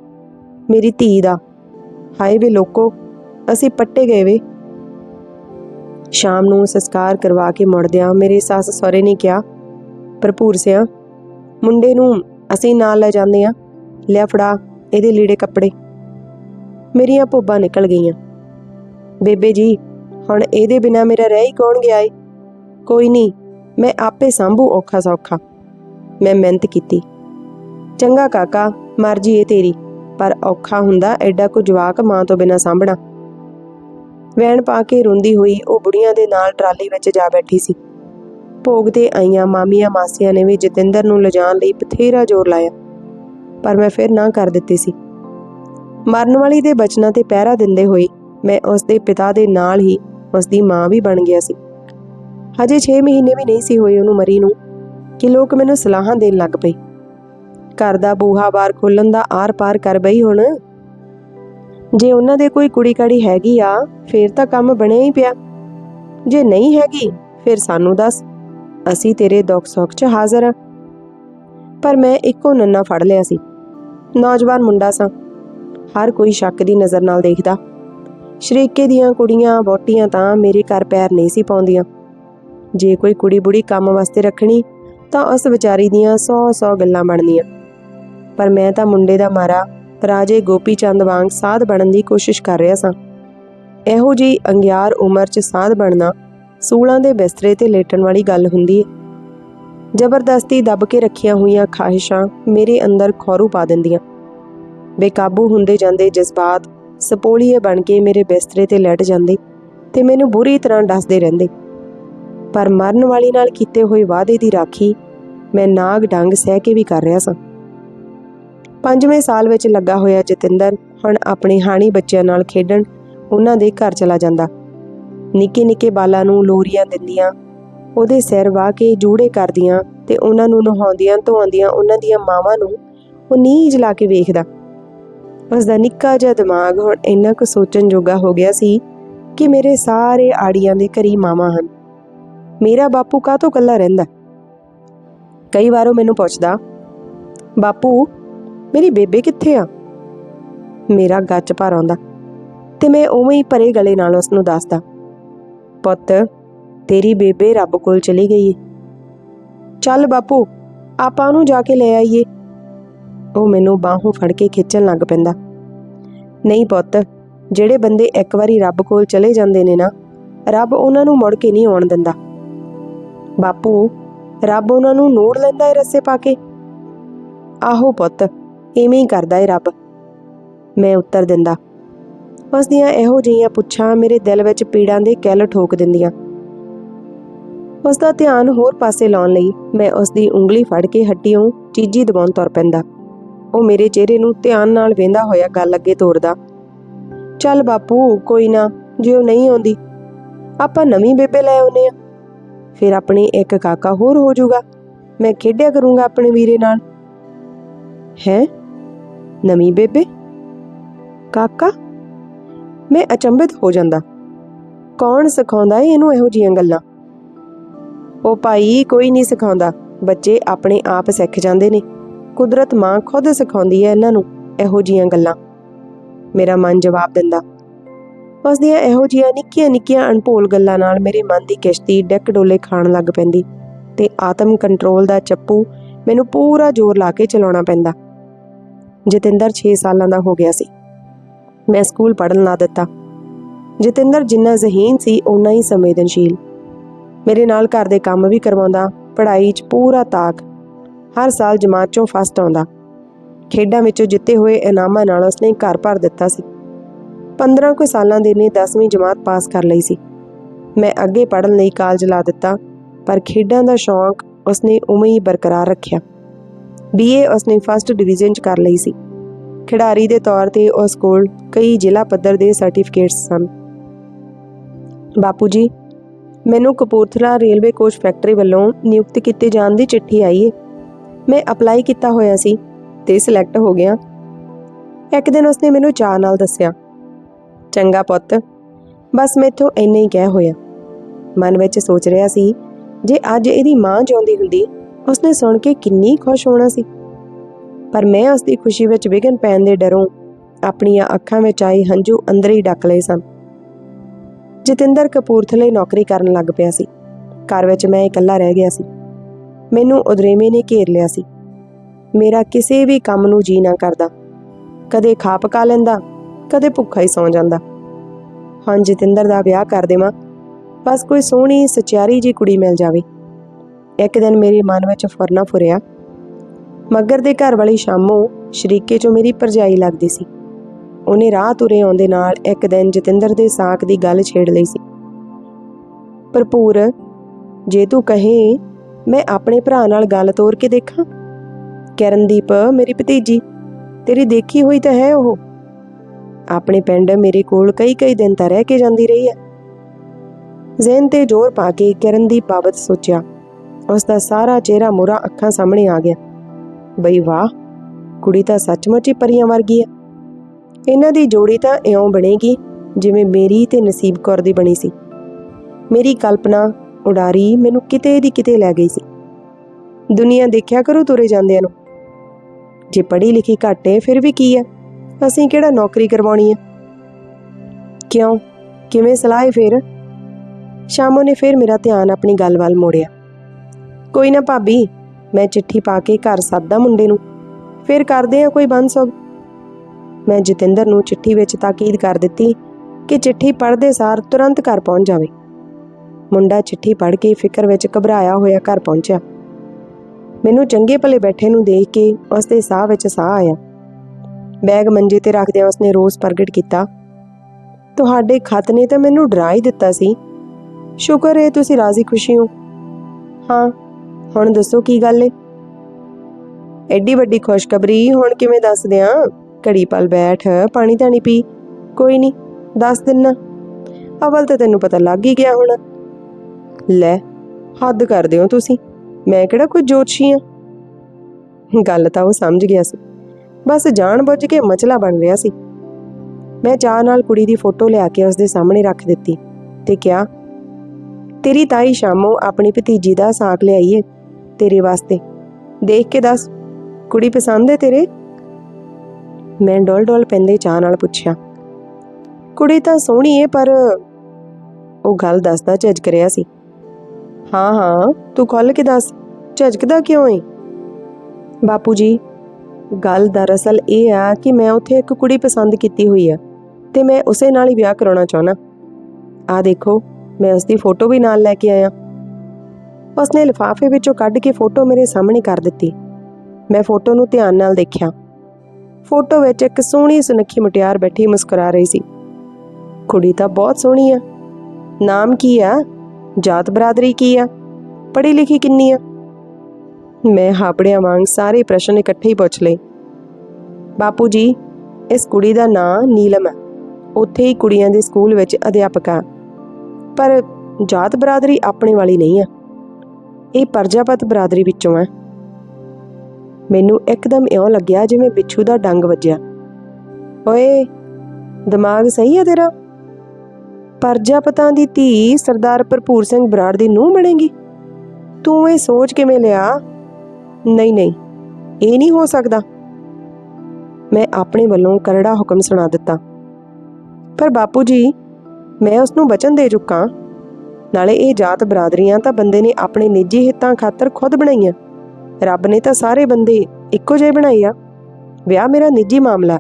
ਮੇਰੀ ਧੀ ਦਾ। ਹਾਏ ਵੇ ਲੋਕੋ, ਅਸੀਂ ਪੱਟੇ ਗਏ ਵੇ। ਸ਼ਾਮ ਨੂੰ ਸੰਸਕਾਰ ਕਰਵਾ ਕੇ ਮੁੜਦਿਆਂ ਮੇਰੇ ਸੱਸ ਸਹੁਰੇ ਨੇ ਕਿਹਾ, ਭਰਪੂਰ ਸਿਆ, ਮੁੰਡੇ ਨੂੰ ਅਸੀਂ ਨਾਲ ਲੈ ਜਾਂਦੇ ਆ। ਲਿਆ ਫੜਾ ਇਹਦੇ ਲੀੜੇ ਕੱਪੜੇ। ਮੇਰੀਆਂ ਭੋਬਾਂ ਨਿਕਲ ਗਈਆਂ। ਬੇਬੇ ਜੀ, ਹੁਣ ਇਹਦੇ ਬਿਨਾ ਮੇਰਾ ਰਹਿ ਹੀ ਕੌਣ ਗਿਆ ਏ? ਕੋਈ ਨਹੀਂ, ਮੈਂ ਆਪੇ ਸੰਭੂ ਔਖਾ ਸੌਖਾ। ਮੈਂ ਮਿਹਨਤ ਕੀਤੀ। ਚੰਗਾ ਕਾਕਾ, ਮਰਜ਼ੀ ਏ ਤੇਰੀ, ਪਰ ਔਖਾ ਹੁੰਦਾ ਐਡਾ ਕੋ ਜਵਾਕ ਮਾਂ ਤੋਂ ਬਿਨਾ ਸਾਂਭਣਾ। ਵੈਣ ਪਾ ਕੇ ਰੋਂਦੀ ਹੋਈ ਉਹ ਬੁੜੀਆਂ ਦੇ ਨਾਲ ਟਰਾਲੀ ਵਿੱਚ ਜਾ ਬੈਠੀ ਸੀ। ਭੋਗ ਤੇ ਆਈਆਂ ਮਾਮੀਆਂ ਮਾਸੀਆਂ ਨੇ ਵੀ ਜਤਿੰਦਰ ਨੂੰ ਲਿਜਾਣ ਲਈ ਬਥੇਰਾ ਜ਼ੋਰ ਲਾਇਆ, ਪਰ ਮੈਂ ਫਿਰ ਨਾ ਕਰ ਦਿੱਤੀ ਸੀ। ਮਰਨ ਵਾਲੀ ਦੇ ਬਚਨਾਂ ਤੇ ਪਹਿਰਾ ਦਿੰਦੇ ਹੋਏ ਮੈਂ ਉਸ ਦੇ ਪਿਤਾ ਦੇ ਨਾਲ ਹੀ ਉਸ ਦੀ ਮਾਂ ਵੀ ਬਣ ਗਿਆ ਸੀ। ਹਜੇ 6 ਮਹੀਨੇ ਵੀ ਨਹੀਂ ਸੀ ਹੋਏ ਉਹਨੂੰ ਮਰੀ ਨੂੰ, ਕਿ ਲੋਕ ਮੈਨੂੰ ਸਲਾਹਾਂ ਦੇਣ ਲੱਗ ਪਏ। ਘਰ ਦਾ ਬੂਹਾ ਬਾਰ ਖੋਲਣ ਦਾ ਆਰ-ਪਾਰ ਕਰ ਬਈ ਹੁਣ। ਜੇ ਉਹਨਾਂ ਦੇ ਕੋਈ ਕੁੜੀ ਕੜੀ ਹੈਗੀ ਆ, ਫੇਰ ਤਾਂ ਕੰਮ ਬਣਿਆ ਹੀ ਪਿਆ। ਜੇ ਨਹੀਂ ਹੈਗੀ, ਫਿਰ ਸਾਨੂੰ ਦੱਸ। ਅਸੀਂ ਤੇਰੇ ਦੁੱਖ ਸੁੱਖ 'ਚ ਹਾਜ਼ਰ ਆ। ਪਰ ਮੈਂ ਇੱਕੋ ਨੰਨਾ ਫੜ ਲਿਆ ਸੀ। ਨੌਜਵਾਨ ਮੁੰਡਾ ਸਾਂ। ਹਰ ਕੋਈ ਸ਼ੱਕ ਦੀ ਨਜ਼ਰ ਨਾਲ ਦੇਖਦਾ। ਸ਼ਰੀਕੇ ਦੀਆਂ ਕੁੜੀਆਂ ਵੋਟੀਆਂ ਤਾਂ ਮੇਰੇ ਘਰ ਪੈਰ ਨਹੀਂ ਸੀ ਪਾਉਂਦੀਆਂ। ਜੇ ਕੋਈ ਕੁੜੀ ਬੁੜੀ ਕੰਮ ਵਾਸਤੇ ਰੱਖਣੀ, ਤਾਂ ਉਸ ਵਿਚਾਰੀ ਦੀਆਂ 100-100 ਗੱਲਾਂ ਬਣਦੀਆਂ ਪਰ ਮੈਂ ਤਾਂ ਮੁੰਡੇ ਦਾ ਮਾਰਾ ਰਾਜੇ ਗੋਪੀ ਚੰਦ ਵਾਂਗ ਸਾਧ ਬਣਨ ਦੀ ਕੋਸ਼ਿਸ਼ ਕਰ ਰਿਹਾ ਸਾਂ। ਇਹੋ ਜੀ ਅੰਗਿਆਰ ਉਮਰ 'ਚ ਸਾਧ ਬਣਨਾ ਸੂਲਾਂ ਦੇ ਬਿਸਤਰੇ ਤੇ ਲੇਟਣ ਵਾਲੀ ਗੱਲ ਹੁੰਦੀ ਹੈ ਜ਼ਬਰਦਸਤੀ ਦੱਬ ਕੇ ਰੱਖੀਆਂ ਹੋਈਆਂ ਖਾਹਿਸ਼ਾਂ ਮੇਰੇ ਅੰਦਰ ਖੌਰੂ ਪਾ ਦਿੰਦੀਆਂ। ਬੇਕਾਬੂ ਹੁੰਦੇ ਜਾਂਦੇ ਜਜ਼ਬਾਤ ਸਪੋਲੀਏ ਬਣ ਕੇ ਮੇਰੇ ਬਿਸਤਰੇ ਤੇ ਲੈਟ ਜਾਂਦੇ ਤੇ ਮੈਨੂੰ ਬੁਰੀ ਤਰ੍ਹਾਂ ਡਸਦੇ ਰਹਿੰਦੇ। ਪਰ ਮਰਨ ਵਾਲੀ ਨਾਲ ਕੀਤੇ ਹੋਏ ਵਾਅਦੇ ਦੀ ਰਾਖੀ ਮੈਂ ਨਾਗ ਡੰਗ ਸਹਿ ਕੇ ਵੀ ਕਰ ਰਿਹਾ ਸਾਂ। ਪੰਜਵੇਂ ਸਾਲ ਵਿੱਚ ਲੱਗਾ ਹੋਇਆ ਜਤਿੰਦਰ ਹੁਣ ਆਪਣੇ ਹਾਣੀ ਬੱਚਿਆਂ ਨਾਲ ਖੇਡਣ ਉਹਨਾਂ ਦੇ ਘਰ ਚਲਾ ਜਾਂਦਾ। ਨਿੱਕੇ ਨਿੱਕੇ ਬਾਲਾਂ ਨੂੰ ਲੋਰੀਆਂ ਦਿੰਦੀਆਂ, ਉਹਦੇ ਸਿਰ ਵਾਹ ਕੇ ਜੂੜੇ ਕਰਦੀਆਂ ਤੇ ਉਹਨਾਂ ਨੂੰ ਨਹਾਉਂਦੀਆਂ ਧੋਉਂਦੀਆਂ ਉਹਨਾਂ ਦੀਆਂ ਮਾਵਾਂ ਨੂੰ ਉਹ ਨੀਝ ਲਾ ਕੇ ਵੇਖਦਾ। ਉਸ ਦਾ ਨਿੱਕਾ ਜਿਹਾ ਦਿਮਾਗ ਹੁਣ ਇੰਨਾ ਕੁ ਸੋਚਣ ਜੋਗਾ ਹੋ ਗਿਆ ਸੀ ਕਿ ਮੇਰੇ ਸਾਰੇ ਆੜੀਆਂ ਦੇ ਘਰੀ ਮਾਵਾਂ ਹਨ। ਮੇਰਾ ਬਾਪੂ ਕਾਹ ਤੋਂ ਕੱਲਾ ਰਹਿੰਦਾ? ਕਈ ਵਾਰ ਉਹ ਮੈਨੂੰ ਪੁੱਛਦਾ, ਬਾਪੂ ਮੇਰੀ ਬੇਬੇ ਕਿੱਥੇ ਆ? ਮੇਰਾ ਗੱਚ ਭਰ ਆਉਂਦਾ ਤੇ ਮੈਂ ਉਵੇਂ ਹੀ ਪਰੇ ਗਲੇ ਨਾਲ ਉਸ ਨੂੰ ਦੱਸਦਾ, ਪੁੱਤ, ਤੇਰੀ ਬੇਬੇ ਰੱਬ ਕੋਲ ਚਲੀ ਗਈ ਚੱਲ ਬਾਪੂ, ਆਪਾਂ ਉਹਨੂੰ ਜਾ ਕੇ ਲੈ ਆਈਏ। ਉਹ ਮੈਨੂੰ ਬਾਹੋਂ ਫੜ ਕੇ ਖਿੱਚਣ ਲੱਗ ਪੈਂਦਾ। ਨਹੀਂ ਪੁੱਤ, ਜਿਹੜੇ ਬੰਦੇ ਇੱਕ ਵਾਰੀ ਰੱਬ ਕੋਲ ਚਲੇ ਜਾਂਦੇ ਨੇ ਨਾ, ਰੱਬ ਉਹਨਾਂ ਨੂੰ ਮੁੜ ਕੇ ਨਹੀਂ ਆਉਣ ਦਿੰਦਾ। ਬਾਪੂ, ਰੱਬ ਉਹਨਾਂ ਨੂੰ ਨੂਰ ਲੈਂਦਾ ਏ ਰੱਸੇ ਪਾ ਕੇ। ਆਹੋ ਪੁੱਤ ਇਵੇਂ ਹੀ ਕਰਦਾ ਏ ਰੱਬ। ਮੈਂ ਉੱਤਰ ਦਿੰਦਾ ਉਸ ਦੀਆਂ ਇਹੋ ਜਿਹੀਆਂ ਪੁੱਛਾਂ ਮੇਰੇ ਦਿਲ ਵਿੱਚ ਪੀੜਾਂ ਦੇ ਕਿੱਲ ਠੋਕ ਦਿੰਦੀਆਂ। ਉਸ ਦਾ ਧਿਆਨ ਹੋਰ ਪਾਸੇ ਲਾਉਣ ਲਈ ਮੈਂ ਉਸ ਦੀ ਉਂਗਲੀ ਫੜ ਕੇ ਹੱਟੀਓਂ ਚੀਜੀ ਦਬਾਉਣ ਤੁਰ ਪੈਂਦਾ। ਉਹ ਮੇਰੇ ਚਿਹਰੇ ਨੂੰ ਧਿਆਨ ਨਾਲ ਵੇਂਦਾ ਹੋਇਆ ਗੱਲ ਅੱਗੇ ਤੋਰਦਾ, ਚੱਲ ਬਾਪੂ, ਕੋਈ ਨਾ, ਜੇ ਉਹ ਨਹੀਂ ਆਉਂਦੀ, ਆਪਾਂ ਨਵੀਂ ਬੇਬੇ ਲੈ ਆਉਨੇ ਆ। ਫਿਰ ਆਪਣੇ ਇੱਕ ਕਾਕਾ ਹੋਰ ਹੋ ਜਾਊਗਾ, ਮੈਂ ਖੇਡਿਆ ਕਰੂੰਗਾ ਆਪਣੇ ਵੀਰੇ ਨਾਲ। ਹੈ? ਨਵੀਂ ਬੇਬੇ? ਕਾਕਾ? ਮੈਂ ਅਚੰਭਿਤ ਹੋ ਜਾਂਦਾ। ਕੌਣ ਸਿਖਾਉਂਦਾ ਏ ਇਹਨੂੰ ਇਹੋ ਜੀਆਂ ਗੱਲਾਂ? ਉਹ ਭਾਈ ਕੋਈ ਨਹੀਂ ਸਿਖਾਉਂਦਾ। ਬੱਚੇ ਆਪਣੇ ਆਪ ਸਿੱਖ ਜਾਂਦੇ ਨੇ। ਕੁਦਰਤ ਮਾਂ ਖੁਦ ਸਿਖਾਉਂਦੀ ਹੈ ਇਹਨਾਂ ਨੂੰ ਇਹੋ ਜੀਆਂ ਗੱਲਾਂ। ਮੇਰਾ ਮਨ ਜਵਾਬ ਦਿੰਦਾ। ਉਸ ਦੀਆਂ ਇਹੋ ਜੀਆਂ ਨਿੱਕੀਆਂ ਨਿੱਕੀਆਂ ਅਣਭੋਲ ਗੱਲਾਂ ਨਾਲ ਮੇਰੇ ਮਨ ਦੀ ਕਿਸ਼ਤੀ ਡਿੱਕ ਡੋਲੇ ਖਾਣ ਲੱਗ ਪੈਂਦੀ ਤੇ ਆਤਮ ਕੰਟਰੋਲ ਦਾ ਚੱਪੂ ਮੈਨੂੰ ਪੂਰਾ ਜ਼ੋਰ ਲਾ ਕੇ ਚਲਾਉਣਾ ਪੈਂਦਾ। ਜਤਿੰਦਰ 6 ਸਾਲਾਂ ਦਾ ਹੋ ਗਿਆ ਸੀ। ਮੈਂ ਸਕੂਲ ਪੜਨ ਲਾ ਦਿੱਤਾ। ਜਤਿੰਦਰ ਜਿੰਨਾ ਜ਼ਹੀਨ ਸੀ, ਓਨਾ ਹੀ ਸੰਵੇਦਨਸ਼ੀਲ। ਮੇਰੇ ਨਾਲ ਘਰ ਦੇ ਕੰਮ ਵੀ ਕਰਵਾਉਂਦਾ, ਪੜ੍ਹਾਈ 'ਚ ਪੂਰਾ ਤਾਕ। ਹਰ ਸਾਲ ਜਮਾਤ 'ਚੋਂ ਫਸਟ ਆਉਂਦਾ। ਖੇਡਾਂ ਵਿੱਚੋਂ ਜਿੱਤੇ ਹੋਏ ਇਨਾਮਾਂ ਨਾਲ ਉਸਨੇ ਘਰ ਭਰ ਦਿੱਤਾ ਸੀ। 15 ਕੁ ਸਾਲਾਂ ਦੇ ਨੇ 10ਵੀਂ ਜਮਾਤ ਪਾਸ ਕਰ ਲਈ ਸੀ। ਮੈਂ ਅੱਗੇ ਪੜਨ ਲਈ ਕਾਲਜ ਲਾ ਦਿੱਤਾ, ਪਰ ਖੇਡਾਂ ਦਾ ਸ਼ੌਂਕ ਉਸਨੇ ਉਵੇਂ ਹੀ ਬਰਕਰਾਰ ਰੱਖਿਆ। ਬੀਏ ਉਸਨੇ ਫਸਟ ਡਿਵੀਜ਼ਨ 'ਚ ਕਰ ਲਈ ਸੀ। ਖਿਡਾਰੀ ਦੇ ਤੌਰ ਤੇ ਉਸ ਕੋਲ ਕਈ ਜ਼ਿਲ੍ਹਾ ਪੱਧਰ ਦੇ ਸਰਟੀਫਿਕੇਟਸ ਸਨ। ਬਾਪੂ ਜੀ, ਮੈਨੂੰ ਕਪੂਰਥਲਾ ਰੇਲਵੇ ਕੋਚ ਫੈਕਟਰੀ ਵੱਲੋਂ ਨਿਯੁਕਤ ਕੀਤੇ ਜਾਣ ਦੀ ਚਿੱਠੀ ਆਈ ਏ। ਮੈਂ ਅਪਲਾਈ ਕੀਤਾ ਹੋਇਆ ਸੀ ਤੇ ਸਿਲੈਕਟ ਹੋ ਗਿਆ। ਇੱਕ ਦਿਨ ਉਸਨੇ ਮੈਨੂੰ ਚਾਹ ਨਾਲ ਦੱਸਿਆ, ਚੰਗਾ ਪੁੱਤ, ਬਸ ਮੈਥੋਂ ਇੰਨਾ ਹੀ ਕਹਿ ਹੋਇਆ। ਮਨ ਵਿੱਚ ਸੋਚ ਰਿਹਾ ਸੀ, ਜੇ ਅੱਜ ਇਹਦੀ ਮਾਂ ਜਿਉਂਦੀ ਹੁੰਦੀ ਉਸਨੇ ਸੁਣ ਕੇ ਕਿੰਨੀ ਖੁਸ਼ ਹੋਣਾ ਸੀ। ਪਰ ਮੈਂ ਉਸ ਦੀ ਖੁਸ਼ੀ ਵਿੱਚ ਵਿਘਨ ਪੈਣ ਦੇ ਡਰੋਂ ਆਪਣੀਆਂ ਅੱਖਾਂ ਵਿੱਚ ਆਏ ਹੰਝੂ ਅੰਦਰ ਹੀ ਡੱਕ ਲਏ ਸਨ। ਜਤਿੰਦਰ ਕਪੂਰਥਲੇ ਨੌਕਰੀ ਕਰਨ ਲੱਗ ਪਿਆ ਸੀ। ਘਰ ਵਿੱਚ ਮੈਂ ਇਕੱਲਾ ਰਹਿ ਗਿਆ ਸੀ। ਮੈਨੂੰ ਉਦਰੇਵੇਂ ਨੇ ਘੇਰ ਲਿਆ ਸੀ। ਮੇਰਾ ਕਿਸੇ ਵੀ ਕੰਮ ਨੂੰ ਜੀ ਨਾ ਕਰਦਾ। ਕਦੇ ਖਾ ਪਕਾ ਲੈਂਦਾ, ਕਦੇ ਭੁੱਖਾ ਹੀ ਸੌਂ ਜਾਂਦਾ। ਹਾਂ ਜਤਿੰਦਰ ਦਾ ਵਿਆਹ ਕਰ ਦੇਵਾਂ, ਬਸ ਕੋਈ ਸੋਹਣੀ, ਸਚਿਆਰੀ ਜੀ ਕੁੜੀ ਮਿਲ ਜਾਵੇ। ਇੱਕ ਦਿਨ ਮੇਰੇ ਮਨ ਵਿੱਚ ਫੁਰਨਾ ਫੁਰਿਆ। ਮੱਗਰ ਦੇ ਘਰ ਵਾਲੀ ਸ਼ਾਮੋ ਸ਼ਰੀਕੇ ਚੋਂ ਮੇਰੀ ਪਰਜਾਈ ਲੱਗਦੀ ਸੀ। ਉਹਨੇ ਰਾਹ ਤੁਰੇ ਆਉਂਦੇ ਨਾਲ ਇੱਕ ਦਿਨ ਜਤਿੰਦਰ ਦੇ ਸਾਕ ਦੀ ਗੱਲ ਛੇੜ ਲਈ ਸੀ। ਭਰਪੂਰ, ਜੇ ਤੂੰ ਕਹੇ, ਮੈਂ ਆਪਣੇ ਭਰਾ ਨਾਲ ਗੱਲ ਤੋਰ ਕੇ ਦੇਖਾਂ। ਕਰਨਦੀਪ, ਮੇਰੀ ਭਤੀਜੀ, ਤੇਰੀ ਦੇਖੀ ਹੋਈ ਤਾਂ ਹੈ ਉਹ। ਆਪਣੇ ਪਿੰਡ ਮੇਰੇ ਕੋਲ ਕਈ ਕਈ ਦਿਨ ਤਾਂ ਰਹਿ ਕੇ ਜਾਂਦੀ ਰਹੀ ਹੈ। ਜ਼ੇਨ ਤੇ ਜ਼ੋਰ ਪਾ ਕੇ ਕਰਨਦੀਪ ਬਾਬਤ ਸੋਚਿਆ ਉਸ ਦਾ ਸਾਰਾ ਚਿਹਰਾ ਮੋਰਾ ਅੱਖਾਂ ਸਾਹਮਣੇ ਆ ਗਿਆ। ਬਈ ਵਾਹ, ਕੁੜੀ ਤਾਂ ਸੱਚਮੁੱਚ ਹੀ ਪਰੀਆਂ ਵਰਗੀ ਹੈ ਇਹਨਾਂ ਦੀ ਜੋੜੀ ਤਾਂ ਇਉਂ ਬਣੇਗੀ ਜਿਵੇਂ ਮੇਰੀ ਤੇ ਨਸੀਬ ਕੌਰ ਦੀ ਬਣੀ ਸੀ। ਮੇਰੀ ਕਲਪਨਾ, ਉਡਾਰੀ ਮੈਨੂੰ ਕਿਤੇ ਦੀ ਕਿਤੇ ਲੈ ਗਈ ਸੀ। ਦੁਨੀਆ ਦੇਖਿਆ ਕਰੋ ਤੁਰੇ ਜਾਂਦਿਆਂ ਨੂੰ। ਜੇ ਪੜ੍ਹੀ ਲਿਖੀ ਘੱਟ ਏ ਫਿਰ ਵੀ ਕੀ ਹੈ? ਅਸੀਂ ਕਿਹੜਾ ਨੌਕਰੀ ਕਰਵਾਉਣੀ ਹੈ? ਕਿਉਂ? ਕਿਵੇਂ ਸਲਾਹ ਏ ਫਿਰ? ਸ਼ਾਮੋ ਨੇ ਫਿਰ ਮੇਰਾ ਧਿਆਨ ਆਪਣੀ ਗੱਲ ਵੱਲ ਮੋੜਿਆ। ਕੋਈ ਨਾ ਭਾਬੀ, ਮੈਂ ਚਿੱਠੀ ਪਾ ਕੇ ਘਰ ਸੱਦਦਾ ਮੁੰਡੇ ਨੂੰ। ਫਿਰ ਕਰਦੇ ਆ ਕੋਈ ਬੰਦ ਸਭ ਮੈਂ ਜਤਿੰਦਰ ਨੂੰ ਚਿੱਠੀ ਵਿੱਚ ਤਾਕੀਦ ਕਰ ਦਿੱਤੀ ਕਿ ਚਿੱਠੀ ਪੜ੍ਹਦੇ ਸਾਰ ਤੁਰੰਤ ਘਰ ਪਹੁੰਚ ਜਾਵੇ। ਮੁੰਡਾ ਚਿੱਠੀ ਪੜ੍ਹ ਕੇ ਫਿਕਰ ਵਿੱਚ ਘਬਰਾਇਆ ਹੋਇਆ ਘਰ ਪਹੁੰਚਿਆ। ਮੈਨੂੰ ਚੰਗੇ ਭਲੇ ਬੈਠੇ ਨੂੰ ਦੇਖ ਕੇ ਉਸ ਦੇ ਸਾਹ ਵਿੱਚ ਸਾਹ ਆਇਆ। ਬੈਗ ਮੰਜੇ ਤੇ ਰੱਖਦਿਆਂ ਉਸਨੇ ਰੋਸ ਪ੍ਰਗਟ ਕੀਤਾ। ਤੁਹਾਡੇ ਖਤ ਨੇ ਤਾਂ ਮੈਨੂੰ ਡਰਾ ਹੀ ਦਿੱਤਾ ਸੀ। ਸ਼ੁਕਰ ਹੈ ਤੁਸੀਂ ਰਾਜ਼ੀ ਖੁਸ਼ੀ ਹੋ। ਹਾਂ ਹੁਣ ਦੱਸੋ ਕੀ ਗੱਲ ਏ? ਐਡੀ ਵੱਡੀ ਖੁਸ਼ਖਬਰੀ ਹੁਣ ਕਿਵੇਂ ਦੱਸ ਦਿਆਂ? ਘੜੀ ਪਲ ਬੈਠ, ਪਾਣੀ ਤਾਂ ਪੀ। ਕੋਈ ਨਹੀਂ ਦੱਸ ਦਿੰਨਾ। ਅਵਲ ਤਾਂ ਤੈਨੂੰ ਪਤਾ ਲੱਗ ਹੀ ਗਿਆ ਹੁਣ। ਲੈ, ਹੱਦ ਕਰਦੇ ਹੋ ਤੁਸੀਂ। ਮੈਂ ਕਿਹੜਾ ਕੋਈ ਜੋਤਸ਼ੀ ਆ? ਗੱਲ ਤਾਂ ਉਹ ਸਮਝ ਗਿਆ ਸੀ। ਬਸ ਜਾਣ ਬੁੱਝ ਕੇ ਮਚਲਾ ਬਣ ਰਿਹਾ ਸੀ। ਮੈਂ ਚਾਹ ਨਾਲ ਕੁੜੀ ਦੀ ਫੋਟੋ ਲਿਆ ਕੇ ਉਸਦੇ ਸਾਹਮਣੇ ਰੱਖ ਦਿੱਤੀ ਤੇ ਕਿਹਾ, ਤੇਰੀ ਤਾਈ ਸ਼ਾਮੋ ਆਪਣੀ ਭਤੀਜੀ ਦਾ ਸਾਕ ਲਿਆਈਏ ਤੇਰੇ ਵਾਸਤੇ। ਦੇਖ ਕੇ ਦੱਸ, ਕੁੜੀ ਪਸੰਦ ਹੈ ਤੇਰੇ? ਮੈਂ ਡੋਲ ਡੋਲ ਪੈਂਦੇ ਚਾਹ ਨਾਲ ਪੁੱਛਿਆ। ਕੁੜੀ ਤਾਂ ਸੋਹਣੀ ਏ, ਪਰ ਉਹ ਗੱਲ ਦੱਸਦਾ ਝਿਜਕ ਰਿਹਾ ਸੀ। ਹਾਂ ਹਾਂ, ਤੂੰ ਖੁੱਲ ਕੇ ਦੱਸ, ਝਿਜਕਦਾ ਕਿਉਂ ਏ? ਬਾਪੂ ਜੀ, ਗੱਲ ਦਰਅਸਲ ਇਹ ਆ ਕਿ ਮੈਂ ਉੱਥੇ ਇੱਕ ਕੁੜੀ ਪਸੰਦ ਕੀਤੀ ਹੋਈ ਆ, ਤੇ ਮੈਂ ਉਸੇ ਨਾਲ ਹੀ ਵਿਆਹ ਕਰਾਉਣਾ ਚਾਹਣਾ ਆ ਦੇਖੋ, ਮੈਂ ਉਸ ਦੀ ਫੋਟੋ ਵੀ ਨਾਲ ਲੈ ਕੇ ਆਇਆ। ਉਸਨੇ ਲਿਫਾਫੇ ਵਿੱਚੋਂ ਕੱਢ ਕੇ ਫੋਟੋ ਮੇਰੇ ਸਾਹਮਣੇ ਕਰ ਦਿੱਤੀ। ਮੈਂ ਫੋਟੋ ਨੂੰ ਧਿਆਨ ਨਾਲ ਦੇਖਿਆ। ਫੋਟੋ ਵਿੱਚ ਇੱਕ ਸੋਹਣੀ ਸੁਨੱਖੀ ਮੁਟਿਆਰ ਬੈਠੀ ਮੁਸਕਰਾ ਰਹੀ ਸੀ। ਕੁੜੀ ਤਾਂ ਬਹੁਤ ਸੋਹਣੀ ਆ। ਨਾਮ ਕੀ ਆ? ਜਾਤ ਬਰਾਦਰੀ ਕੀ ਆ? ਪੜ੍ਹੀ ਲਿਖੀ ਕਿੰਨੀ ਆ? ਮੈਂ ਹਾਪੜਿਆਂ ਵਾਂਗ ਸਾਰੇ ਪ੍ਰਸ਼ਨ ਇਕੱਠੇ ਹੀ ਪੁੱਛ ਲਏ। ਬਾਪੂ ਜੀ, ਇਸ ਕੁੜੀ ਦਾ ਨਾਂ ਨੀਲਮ ਹੈ ਉੱਥੇ ਹੀ ਕੁੜੀਆਂ ਦੇ ਸਕੂਲ ਵਿੱਚ ਅਧਿਆਪਕ ਆ। ਪਰ ਜਾਤ ਬਰਾਦਰੀ ਆਪਣੇ ਵਾਲੀ ਨਹੀਂ ਆ। ਇਹ ਪਰਜਾਪਤ ਬਰਾਦਰੀ ਵਿੱਚੋਂ ਹੈ। ਮੈਨੂੰ ਇੱਕਦਮ ਇਉਂ ਲੱਗਿਆ ਜਿਵੇਂ ਬਿੱਛੂ ਦਾ ਡੰਗ ਵੱਜਿਆ। ਓਏ, ਦਿਮਾਗ ਸਹੀ ਹੈ ਤੇਰਾ? ਪਰਜਾਪਤਾਂ ਦੀ ਧੀ ਸਰਦਾਰ ਭਰਪੂਰ ਸਿੰਘ ਬਰਾੜ ਦੀ ਨੂੰਹ ਬਣੇਗੀ। ਤੂੰ ਇਹ ਸੋਚ ਕਿਵੇਂ ਲਿਆ? ਨਹੀਂ ਨਹੀਂ, ਇਹ ਨਹੀਂ ਹੋ ਸਕਦਾ। ਮੈਂ ਆਪਣੇ ਵੱਲੋਂ ਕਰੜਾ ਹੁਕਮ ਸੁਣਾ ਦਿੱਤਾ। ਪਰ ਬਾਪੂ ਜੀ, ਮੈਂ ਉਸ ਨੂੰ ਬਚਨ ਦੇ ਚੁੱਕਾ। ਨਾਲੇ ਇਹ ਜਾਤ ਬਰਾਦਰੀਆਂ ਤਾਂ ਬੰਦੇ ਨੇ ਆਪਣੇ ਨਿੱਜੀ ਹਿੱਤਾਂ ਖਾਤਰ ਖੁਦ ਬਣਾਈਆਂ। ਰੱਬ ਨੇ ਤਾਂ ਸਾਰੇ ਬੰਦੇ ਇੱਕੋ ਜਿਹੇ ਬਣਾਏ ਆ। ਵਿਆਹ ਮੇਰਾ ਨਿੱਜੀ ਮਾਮਲਾ।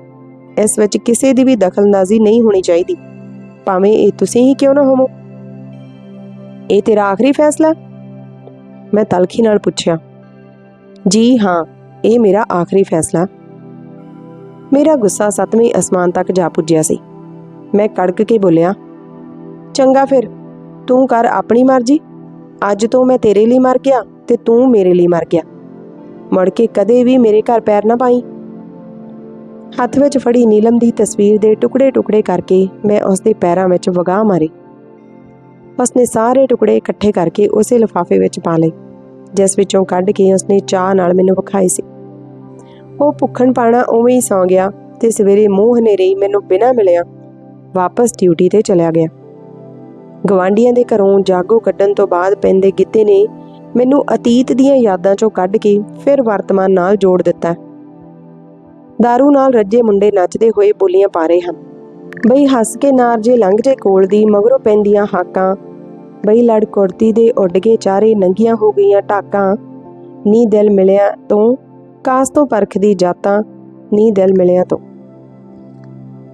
ਇਸ ਵਿੱਚ ਕਿਸੇ ਦੀ ਵੀ ਦਖਲਅੰਦਾਜ਼ੀ ਨਹੀਂ ਹੋਣੀ ਚਾਹੀਦੀ। ਭਾਵੇਂ ਇਹ ਤੁਸੀਂ ਹੀ ਕਿਉਂ ਨਾ ਹੋਵੋ। ਇਹ ਤੇਰਾ ਆਖਰੀ ਫੈਸਲਾ? ਮੈਂ ਤਲਖੀ ਨਾਲ ਪੁੱਛਿਆ। ਜੀ ਹਾਂ, ਇਹ ਮੇਰਾ ਆਖਰੀ ਫੈਸਲਾ। ਮੇਰਾ ਗੁੱਸਾ ਸੱਤਵੇਂ ਅਸਮਾਨ ਤੱਕ ਜਾ ਪੁੱਜਿਆ ਸੀ। ਮੈਂ ਕੜਕ ਕੇ ਬੋਲਿਆ, ਚੰਗਾ ਫਿਰ। ਤੂੰ ਕਰ ਆਪਣੀ ਮਰਜ਼ੀ। ਅੱਜ ਤੋਂ ਮੈਂ ਤੇਰੇ ਲਈ ਮਰ ਗਿਆ ਤੇ ਤੂੰ ਮੇਰੇ ਲਈ ਮਰ ਗਿਆ। ਮੁੜ ਕੇ ਕਦੇ ਵੀ ਮੇਰੇ ਘਰ ਪੈਰ ਨਾ ਪਾਈ। ਹੱਥ ਵਿੱਚ ਫੜੀ ਨੀਲਮ ਦੀ ਤਸਵੀਰ ਦੇ ਟੁਕੜੇ-ਟੁਕੜੇ ਕਰਕੇ ਮੈਂ ਉਸ ਦੇ ਪੈਰਾਂ ਵਿੱਚ ਵਗਾਹ ਮਾਰੀ। ਉਸਨੇ ਸਾਰੇ ਟੁਕੜੇ ਇਕੱਠੇ ਕਰਕੇ ਉਸੇ ਲਿਫਾਫੇ ਵਿੱਚ ਪਾ ਲਏ, ਜਿਸ ਵਿੱਚੋਂ ਕੱਢ ਕੇ ਉਸਨੇ ਚਾਹ ਨਾਲ ਮੈਨੂੰ ਵਿਖਾਈ ਸੀ। ਉਹ ਭੁੱਖਣ ਪਾਣਾ ਉਵੇਂ ਹੀ ਸੌਂ ਗਿਆ ਤੇ ਸਵੇਰੇ ਮੂੰਹ ਹਨੇਰੇ ਹੀ ਮੈਨੂੰ ਬਿਨਾਂ ਮਿਲਿਆ ਵਾਪਸ ਡਿਊਟੀ ਤੇ ਚਲਿਆ ਗਿਆ। ਗਵਾਂਡੀਆਂ ਦੇ ਘਰੋਂ ਜਾਗੋ ਕੱਢਣ ਤੋਂ ਬਾਅਦ ਪੈਂਦੇ ਗਿੱਧੇ ਨੇ ਮੈਨੂੰ ਅਤੀਤ ਦੀਆਂ ਯਾਦਾਂ ਚੋਂ ਕੱਢ ਕੇ ਫਿਰ ਵਰਤਮਾਨ ਨਾਲ ਜੋੜ ਦਿੱਤਾ। दारू ਨਾਲ ਰੱਜੇ ਮੁੰਡੇ ਨੱਚਦੇ ਹੋਏ ਬੋਲੀਆਂ ਪਾ ਰਹੇ ਹਨ। ਬਈ ਹੱਸ ਕੇ ਨਾਰ ਜੇ ਲੰਘ ਜੇ ਕੋਲ ਦੀ ਮਗਰੋਂ ਪੈਂਦੀਆਂ ਹਾਕਾਂ। ਬਈ ਲੜ ਕੁੜਤੀ ਦੇ ਉੱਡ ਗਏ ਚਾਰੇ ਨੰਗੀਆਂ ਹੋ ਗਈਆਂ ਟਾਕਾਂ। ਨੀ ਦਿਲ ਮਿਲਿਆ ਤੋਂ ਕਾਸ ਤੋਂ ਪਰਖਦੀ ਜਾਤਾਂ। ਨੀ ਦਿਲ ਮਿਲਿਆ ਤੋਂ।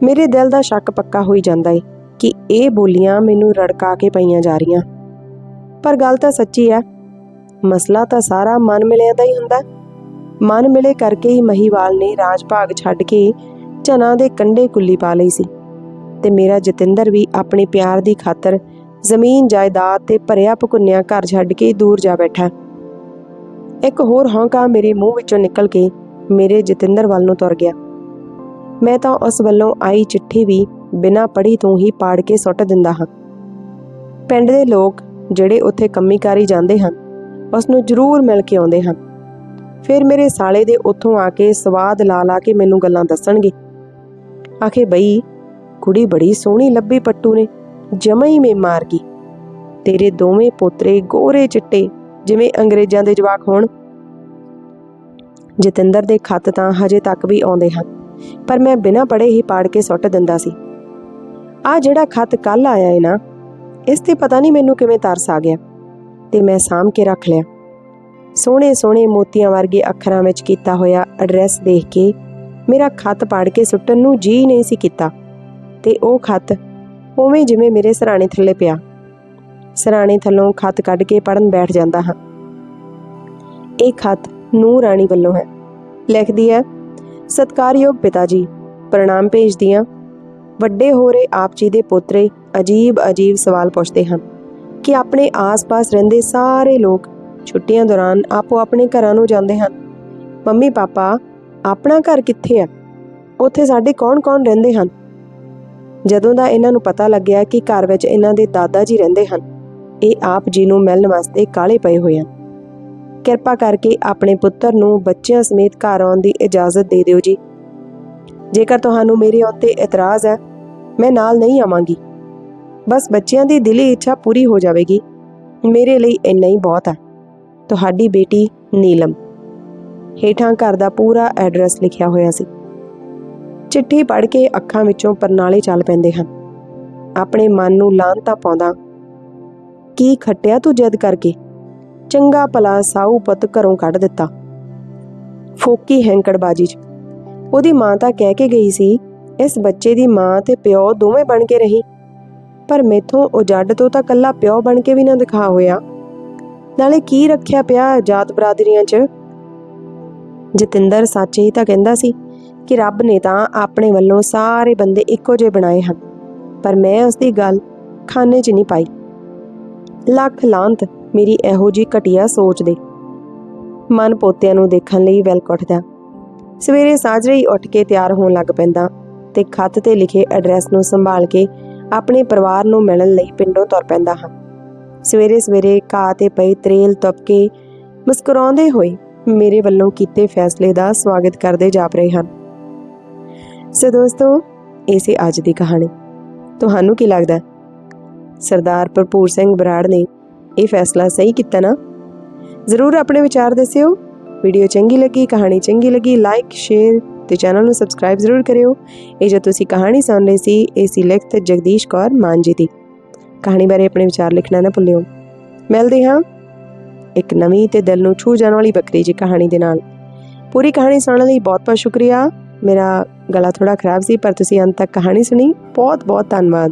ਮੇਰੇ ਦਿਲ ਦਾ ਸ਼ੱਕ ਪੱਕਾ ਹੋਈ ਜਾਂਦਾ ਏ। ਕਿ ਇਹ ਬੋਲੀਆਂ ਮੈਨੂੰ ਰੜਕਾ ਕੇ ਪਈਆਂ ਜਾ ਰਹੀਆਂ। ਪਰ ਗੱਲ ਤਾਂ ਸੱਚੀ ਹੈ ਮਸਲਾ ਤਾਂ ਸਾਰਾ ਮਨ ਮਿਲਿਆ ਦਾ ਹੀ ਹੁੰਦਾ। ਮਨ ਮਿਲੇ ਕਰਕੇ ਹੀ ਮਹੀਵਾਲ ਨੇ ਰਾਜ ਭਾਗ ਛੱਡ ਕੇ ਚਨਾ ਦੇ ਕੰਡੇ ਕੁੱਲੀ ਪਾ ਲਈ ਸੀ। ਤੇ ਮੇਰਾ ਜਤਿੰਦਰ ਵੀ ਆਪਣੇ ਪਿਆਰ ਦੀ ਖਾਤਰ ਜ਼ਮੀਨ ਜਾਇਦਾਦ ਤੇ ਭਰਿਆ ਭਕੁੰਨਿਆ ਘਰ ਛੱਡ ਕੇ ਦੂਰ ਜਾ ਬੈਠਾ। ਇੱਕ ਹੋਰ ਹੌਂਕਾ ਮੇਰੇ ਮੂੰਹ ਵਿੱਚੋਂ ਨਿਕਲ ਕੇ ਮੇਰੇ ਜਤਿੰਦਰ ਵੱਲ ਨੂੰ ਤੁਰ ਗਿਆ। ਮੈਂ ਤਾਂ ਉਸ ਵੱਲੋਂ ਆਈ ਚਿੱਠੀ ਵੀ ਬਿਨਾਂ ਪੜ੍ਹੀ ਤੋਂ ਹੀ ਪਾੜ ਕੇ ਸੁੱਟ ਦਿੰਦਾ ਹਾਂ। ਪਿੰਡ ਦੇ ਲੋਕ ਜਿਹੜੇ ਉੱਥੇ ਕੰਮੀਕਾਰੀ ਜਾਂਦੇ ਹਨ ਉਸ ਨੂੰ ਜ਼ਰੂਰ ਮਿਲ ਕੇ ਆਉਂਦੇ ਹਨ। ਫਿਰ ਮੇਰੇ ਸਾਲੇ ਦੇ ਉੱਥੋਂ ਆ ਕੇ ਸਵਾਦ ਲਾ ਲਾ ਕੇ ਮੈਨੂੰ ਗੱਲਾਂ ਦੱਸਣਗੇ। ਆਖੇ ਬਈ, ਕੁੜੀ ਬੜੀ ਸੋਹਣੀ ਲੱਭੀ ਪੱਟੂ ਨੇ, ਜਮਾ ਹੀ ਮੇ ਮਾਰ ਗਈ। ਤੇਰੇ ਦੋਵੇਂ ਪੋਤਰੇ ਗੋਰੇ ਚਿੱਟੇ, ਜਿਵੇਂ ਅੰਗਰੇਜ਼ਾਂ ਦੇ ਜਵਾਕ ਹੋਣ। ਜਤਿੰਦਰ ਦੇ ਖੱਤ ਤਾਂ ਹਜੇ ਤੱਕ ਵੀ ਆਉਂਦੇ ਹਨ, ਪਰ ਮੈਂ ਬਿਨਾਂ ਪੜ੍ਹੇ ਹੀ ਪਾੜ ਕੇ ਸੁੱਟ ਦਿੰਦਾ ਸੀ। ਆ ਜਿਹੜਾ ਖਤ ਕੱਲ ਆਇਆ ਹੈ ਨਾ, ਇਸ ਤੇ ਪਤਾ ਨਹੀਂ ਮੈਨੂੰ ਕਿਵੇਂ ਤਰਸ ਆ ਗਿਆ ਤੇ ਮੈਂ ਸਾਂਭ ਕੇ ਰੱਖ ਲਿਆ। ਸੋਹਣੇ ਸੋਹਣੇ ਮੋਤੀਆਂ ਵਰਗੇ ਅੱਖਰਾਂ ਵਿੱਚ ਕੀਤਾ ਹੋਇਆ ਐਡਰੈਸ ਦੇਖ ਕੇ ਮੇਰਾ ਖੱਤ ਪੜ ਕੇ ਸੁੱਟਣ ਨੂੰ ਜੀ ਨਹੀਂ ਸੀ ਕੀਤਾ ਤੇ ਉਹ ਖਤ ਉਵੇਂ ਜਿਵੇਂ ਮੇਰੇ ਸਰਾਣੇ ਥੱਲੇ ਪਿਆ। ਸਰਾਣੇ ਥੱਲੋਂ ਖੱਤ ਕੱਢ ਕੇ ਪੜਨ ਬੈਠ ਜਾਂਦਾ ਹਾਂ। ਇਹ ਖਤ ਨੂੰ ਰਾਣੀ ਵੱਲੋਂ ਹੈ। ਲਿਖਦੀ ਹੈ, ਸਤਕਾਰਯੋਗ ਪਿਤਾ ਜੀ, ਪ੍ਰਣਾਮ ਭੇਜਦੀ ਹਾਂ। ਵੱਡੇ ਹੋ ਰਹੇ ਆਪ ਜੀ ਦੇ ਪੋਤਰੇ ਅਜੀਬ ਅਜੀਬ ਸਵਾਲ ਪੁੱਛਦੇ ਹਨ ਕਿ ਆਪਣੇ ਆਸ-ਪਾਸ ਰਹਿੰਦੇ ਸਾਰੇ ਲੋਕ ਛੁੱਟੀਆਂ ਦੌਰਾਨ ਆਪੋ ਆਪਣੇ ਘਰਾਂ ਨੂੰ ਜਾਂਦੇ ਹਨ। ਮੰਮੀ ਪਾਪਾ, ਆਪਣਾ ਘਰ ਕਿੱਥੇ ਹੈ ਉੱਥੇ ਸਾਡੇ ਕੌਣ-ਕੌਣ ਰਹਿੰਦੇ ਹਨ? ਜਦੋਂ ਦਾ ਇਹਨਾਂ ਨੂੰ ਪਤਾ ਲੱਗਿਆ ਕਿ ਘਰ ਵਿੱਚ ਇਹਨਾਂ ਦੇ ਦਾਦਾ ਜੀ ਰਹਿੰਦੇ ਹਨ, ਇਹ ਆਪ ਜੀ ਨੂੰ ਮਿਲਣ ਵਾਸਤੇ ਕਾਲੇ ਪਏ ਹੋਏ ਹਨ। ਕਿਰਪਾ ਕਰਕੇ ਆਪਣੇ ਪੁੱਤਰ ਨੂੰ ਬੱਚਿਆਂ ਸਮੇਤ ਘਰ ਆਉਣ ਦੀ ਇਜਾਜ਼ਤ ਦੇ ਦਿਓ ਜੀ। ਜੇਕਰ ਤੁਹਾਨੂੰ ਮੇਰੇ ਉੱਤੇ ਇਤਰਾਜ਼ ਹੈ ਮੈਂ ਨਾਲ ਨਹੀਂ ਆਵਾਂਗੀ। ਬਸ ਬੱਚਿਆਂ ਦੀ ਦਿਲੀ ਇੱਛਾ ਪੂਰੀ ਹੋ ਜਾਵੇਗੀ। ਮੇਰੇ ਲਈ ਇੰਨਾ ਹੀ ਬਹੁਤ ਹੈ ਤੁਹਾਡੀ ਬੇਟੀ ਨੀਲਮ। ਹੇਠਾਂ ਘਰ ਦਾ ਪੂਰਾ ਐਡਰੈਸ ਲਿਖਿਆ ਹੋਇਆ ਸੀ। ਚਿੱਠੀ ਪੜ੍ਹ ਕੇ ਅੱਖਾਂ ਵਿੱਚੋਂ ਪਰਨਾਲੇ ਚੱਲ ਪੈਂਦੇ ਹਨ। ਆਪਣੇ ਮਨ ਨੂੰ ਲਾਂਤਾ ਪਾਉਂਦਾ। ਕੀ ਖੱਟਿਆ ਤੂੰ ਜਦ ਕਰਕੇ? ਚੰਗਾ ਭਲਾ ਸਾਊ ਪੁੱਤ ਘਰੋਂ ਕੱਢ ਦਿੱਤਾ। ਫੋਕੀ ਹੈਂਕੜਬਾਜੀ 'ਚ। ਉਹਦੀ ਮਾਂ ਤਾਂ ਕਹਿ ਕੇ ਗਈ ਸੀ ਇਸ ਬੱਚੇ ਦੀ ਮਾਂ ਤੇ ਪਿਓ ਦੋਵੇਂ ਬਣ ਕੇ ਰਹੀ। ਪਰ ਮੈਥੋਂ ਉਹ ਤੋਂ ਤਾਂ ਕੱਲਾ ਪਿਓ ਬਣ ਕੇ ਵੀ ਨਾ ਦਿਖਾ ਹੋਇਆ। ਨਾਲੇ ਕੀ ਰੱਖਿਆ ਪਿਆ ਜਾਤ ਬਰਾਦਰੀਆਂ 'ਚ? ਜਤਿੰਦਰ ਸੱਚ ਹੀ ਤਾਂ ਕਹਿੰਦਾ ਸੀ ਕਿ ਰੱਬ ਨੇ ਤਾਂ ਆਪਣੇ ਵੱਲੋਂ ਸਾਰੇ ਬੰਦੇ ਇੱਕੋ ਜਿਹੇ ਬਣਾਏ ਹਨ, ਪਰ ਮੈਂ ਉਸ ਦੀ ਗੱਲ ਖਾਨੇ 'ਚ ਨਹੀਂ ਪਾਈ। ਲੱਖ ਲਾਂਤ ਮੇਰੀ ਇਹੋ ਜੀ ਘਟੀਆ ਸੋਚ ਦੇ। ਮਨ ਪੋਤਿਆਂ ਨੂੰ ਦੇਖਣ ਲਈ ਵੈਲਕ ਉੱਠਦਾ। ਸਵੇਰੇ ਸਾਜਰੇ ਹੀ ਉੱਠ ਕੇ ਤਿਆਰ ਹੋਣ ਲੱਗ ਪੈਂਦਾ। ਤੇ ਖੱਤ ਤੇ ਲਿਖੇ ਐਡਰੈਸ ਨੂੰ ਸੰਭਾਲ ਕੇ ਆਪਣੇ ਪਰਿਵਾਰ ਨੂੰ ਮਿਲਣ ਲਈ ਪਿੰਡੋਂ ਤੁਰ ਪੈਂਦਾ ਹਾਂ। ਸਵੇਰੇ ਸਵੇਰੇ ਘਾਹ ਤੇ ਪਈ ਤਰੇਲ ਤਪ ਕੇ ਮੁਸਕਰਾਉਂਦੇ ਹੋਏ ਮੇਰੇ ਵੱਲੋਂ ਕੀਤੇ ਫੈਸਲੇ ਦਾ ਸਵਾਗਤ ਕਰਦੇ ਜਾਪ ਰਹੇ ਹਨ। ਸੋ ਦੋਸਤੋ, ਇਹ ਸੀ ਅੱਜ ਦੀ ਕਹਾਣੀ। ਤੁਹਾਨੂੰ ਕੀ ਲੱਗਦਾ? ਸਰਦਾਰ ਭਰਪੂਰ ਸਿੰਘ ਬਰਾੜ ਨੇ ਇਹ ਫੈਸਲਾ ਸਹੀ ਕੀਤਾ ਨਾ? ਜ਼ਰੂਰ ਆਪਣੇ ਵਿਚਾਰ ਦੱਸਿਓ। ਵੀਡੀਓ ਚੰਗੀ ਲੱਗੀ, ਕਹਾਣੀ ਚੰਗੀ ਲੱਗੀ ਲਾਈਕ ਸ਼ੇਅਰ ਤੇ ਚੈਨਲ ਨੂੰ ਸਬਸਕ੍ਰਾਈਬ ਜ਼ਰੂਰ ਕਰਿਓ। ਇਹ ਜੋ ਤੁਸੀਂ ਕਹਾਣੀ ਸੁਣ ਰਹੇ ਸੀ, ਇਹ ਸੀ ਲਿਖਤ ਜਗਦੀਸ਼ ਕੌਰ ਮਾਨ ਜੀ ਦੀ। ਕਹਾਣੀ ਬਾਰੇ ਆਪਣੇ ਵਿਚਾਰ ਲਿਖਣਾ ਨਾ ਭੁੱਲਿਓ। ਮਿਲਦੇ ਹਾਂ ਇੱਕ ਨਵੀਂ ਤੇ ਦਿਲ ਨੂੰ ਛੂ ਜਾਣ ਵਾਲੀ ਬੱਕਰੀ ਜੀ ਕਹਾਣੀ ਦੇ ਨਾਲ। ਪੂਰੀ ਕਹਾਣੀ ਸੁਣਨ ਲਈ ਬਹੁਤ ਬਹੁਤ ਸ਼ੁਕਰੀਆ। ਮੇਰਾ ਗਲਾ ਥੋੜਾ ਖਰਾਬ ਸੀ, ਪਰ ਤੁਸੀਂ ਅੰਤ ਤੱਕ ਕਹਾਣੀ ਸੁਣੀ। ਬਹੁਤ ਬਹੁਤ ਧੰਨਵਾਦ।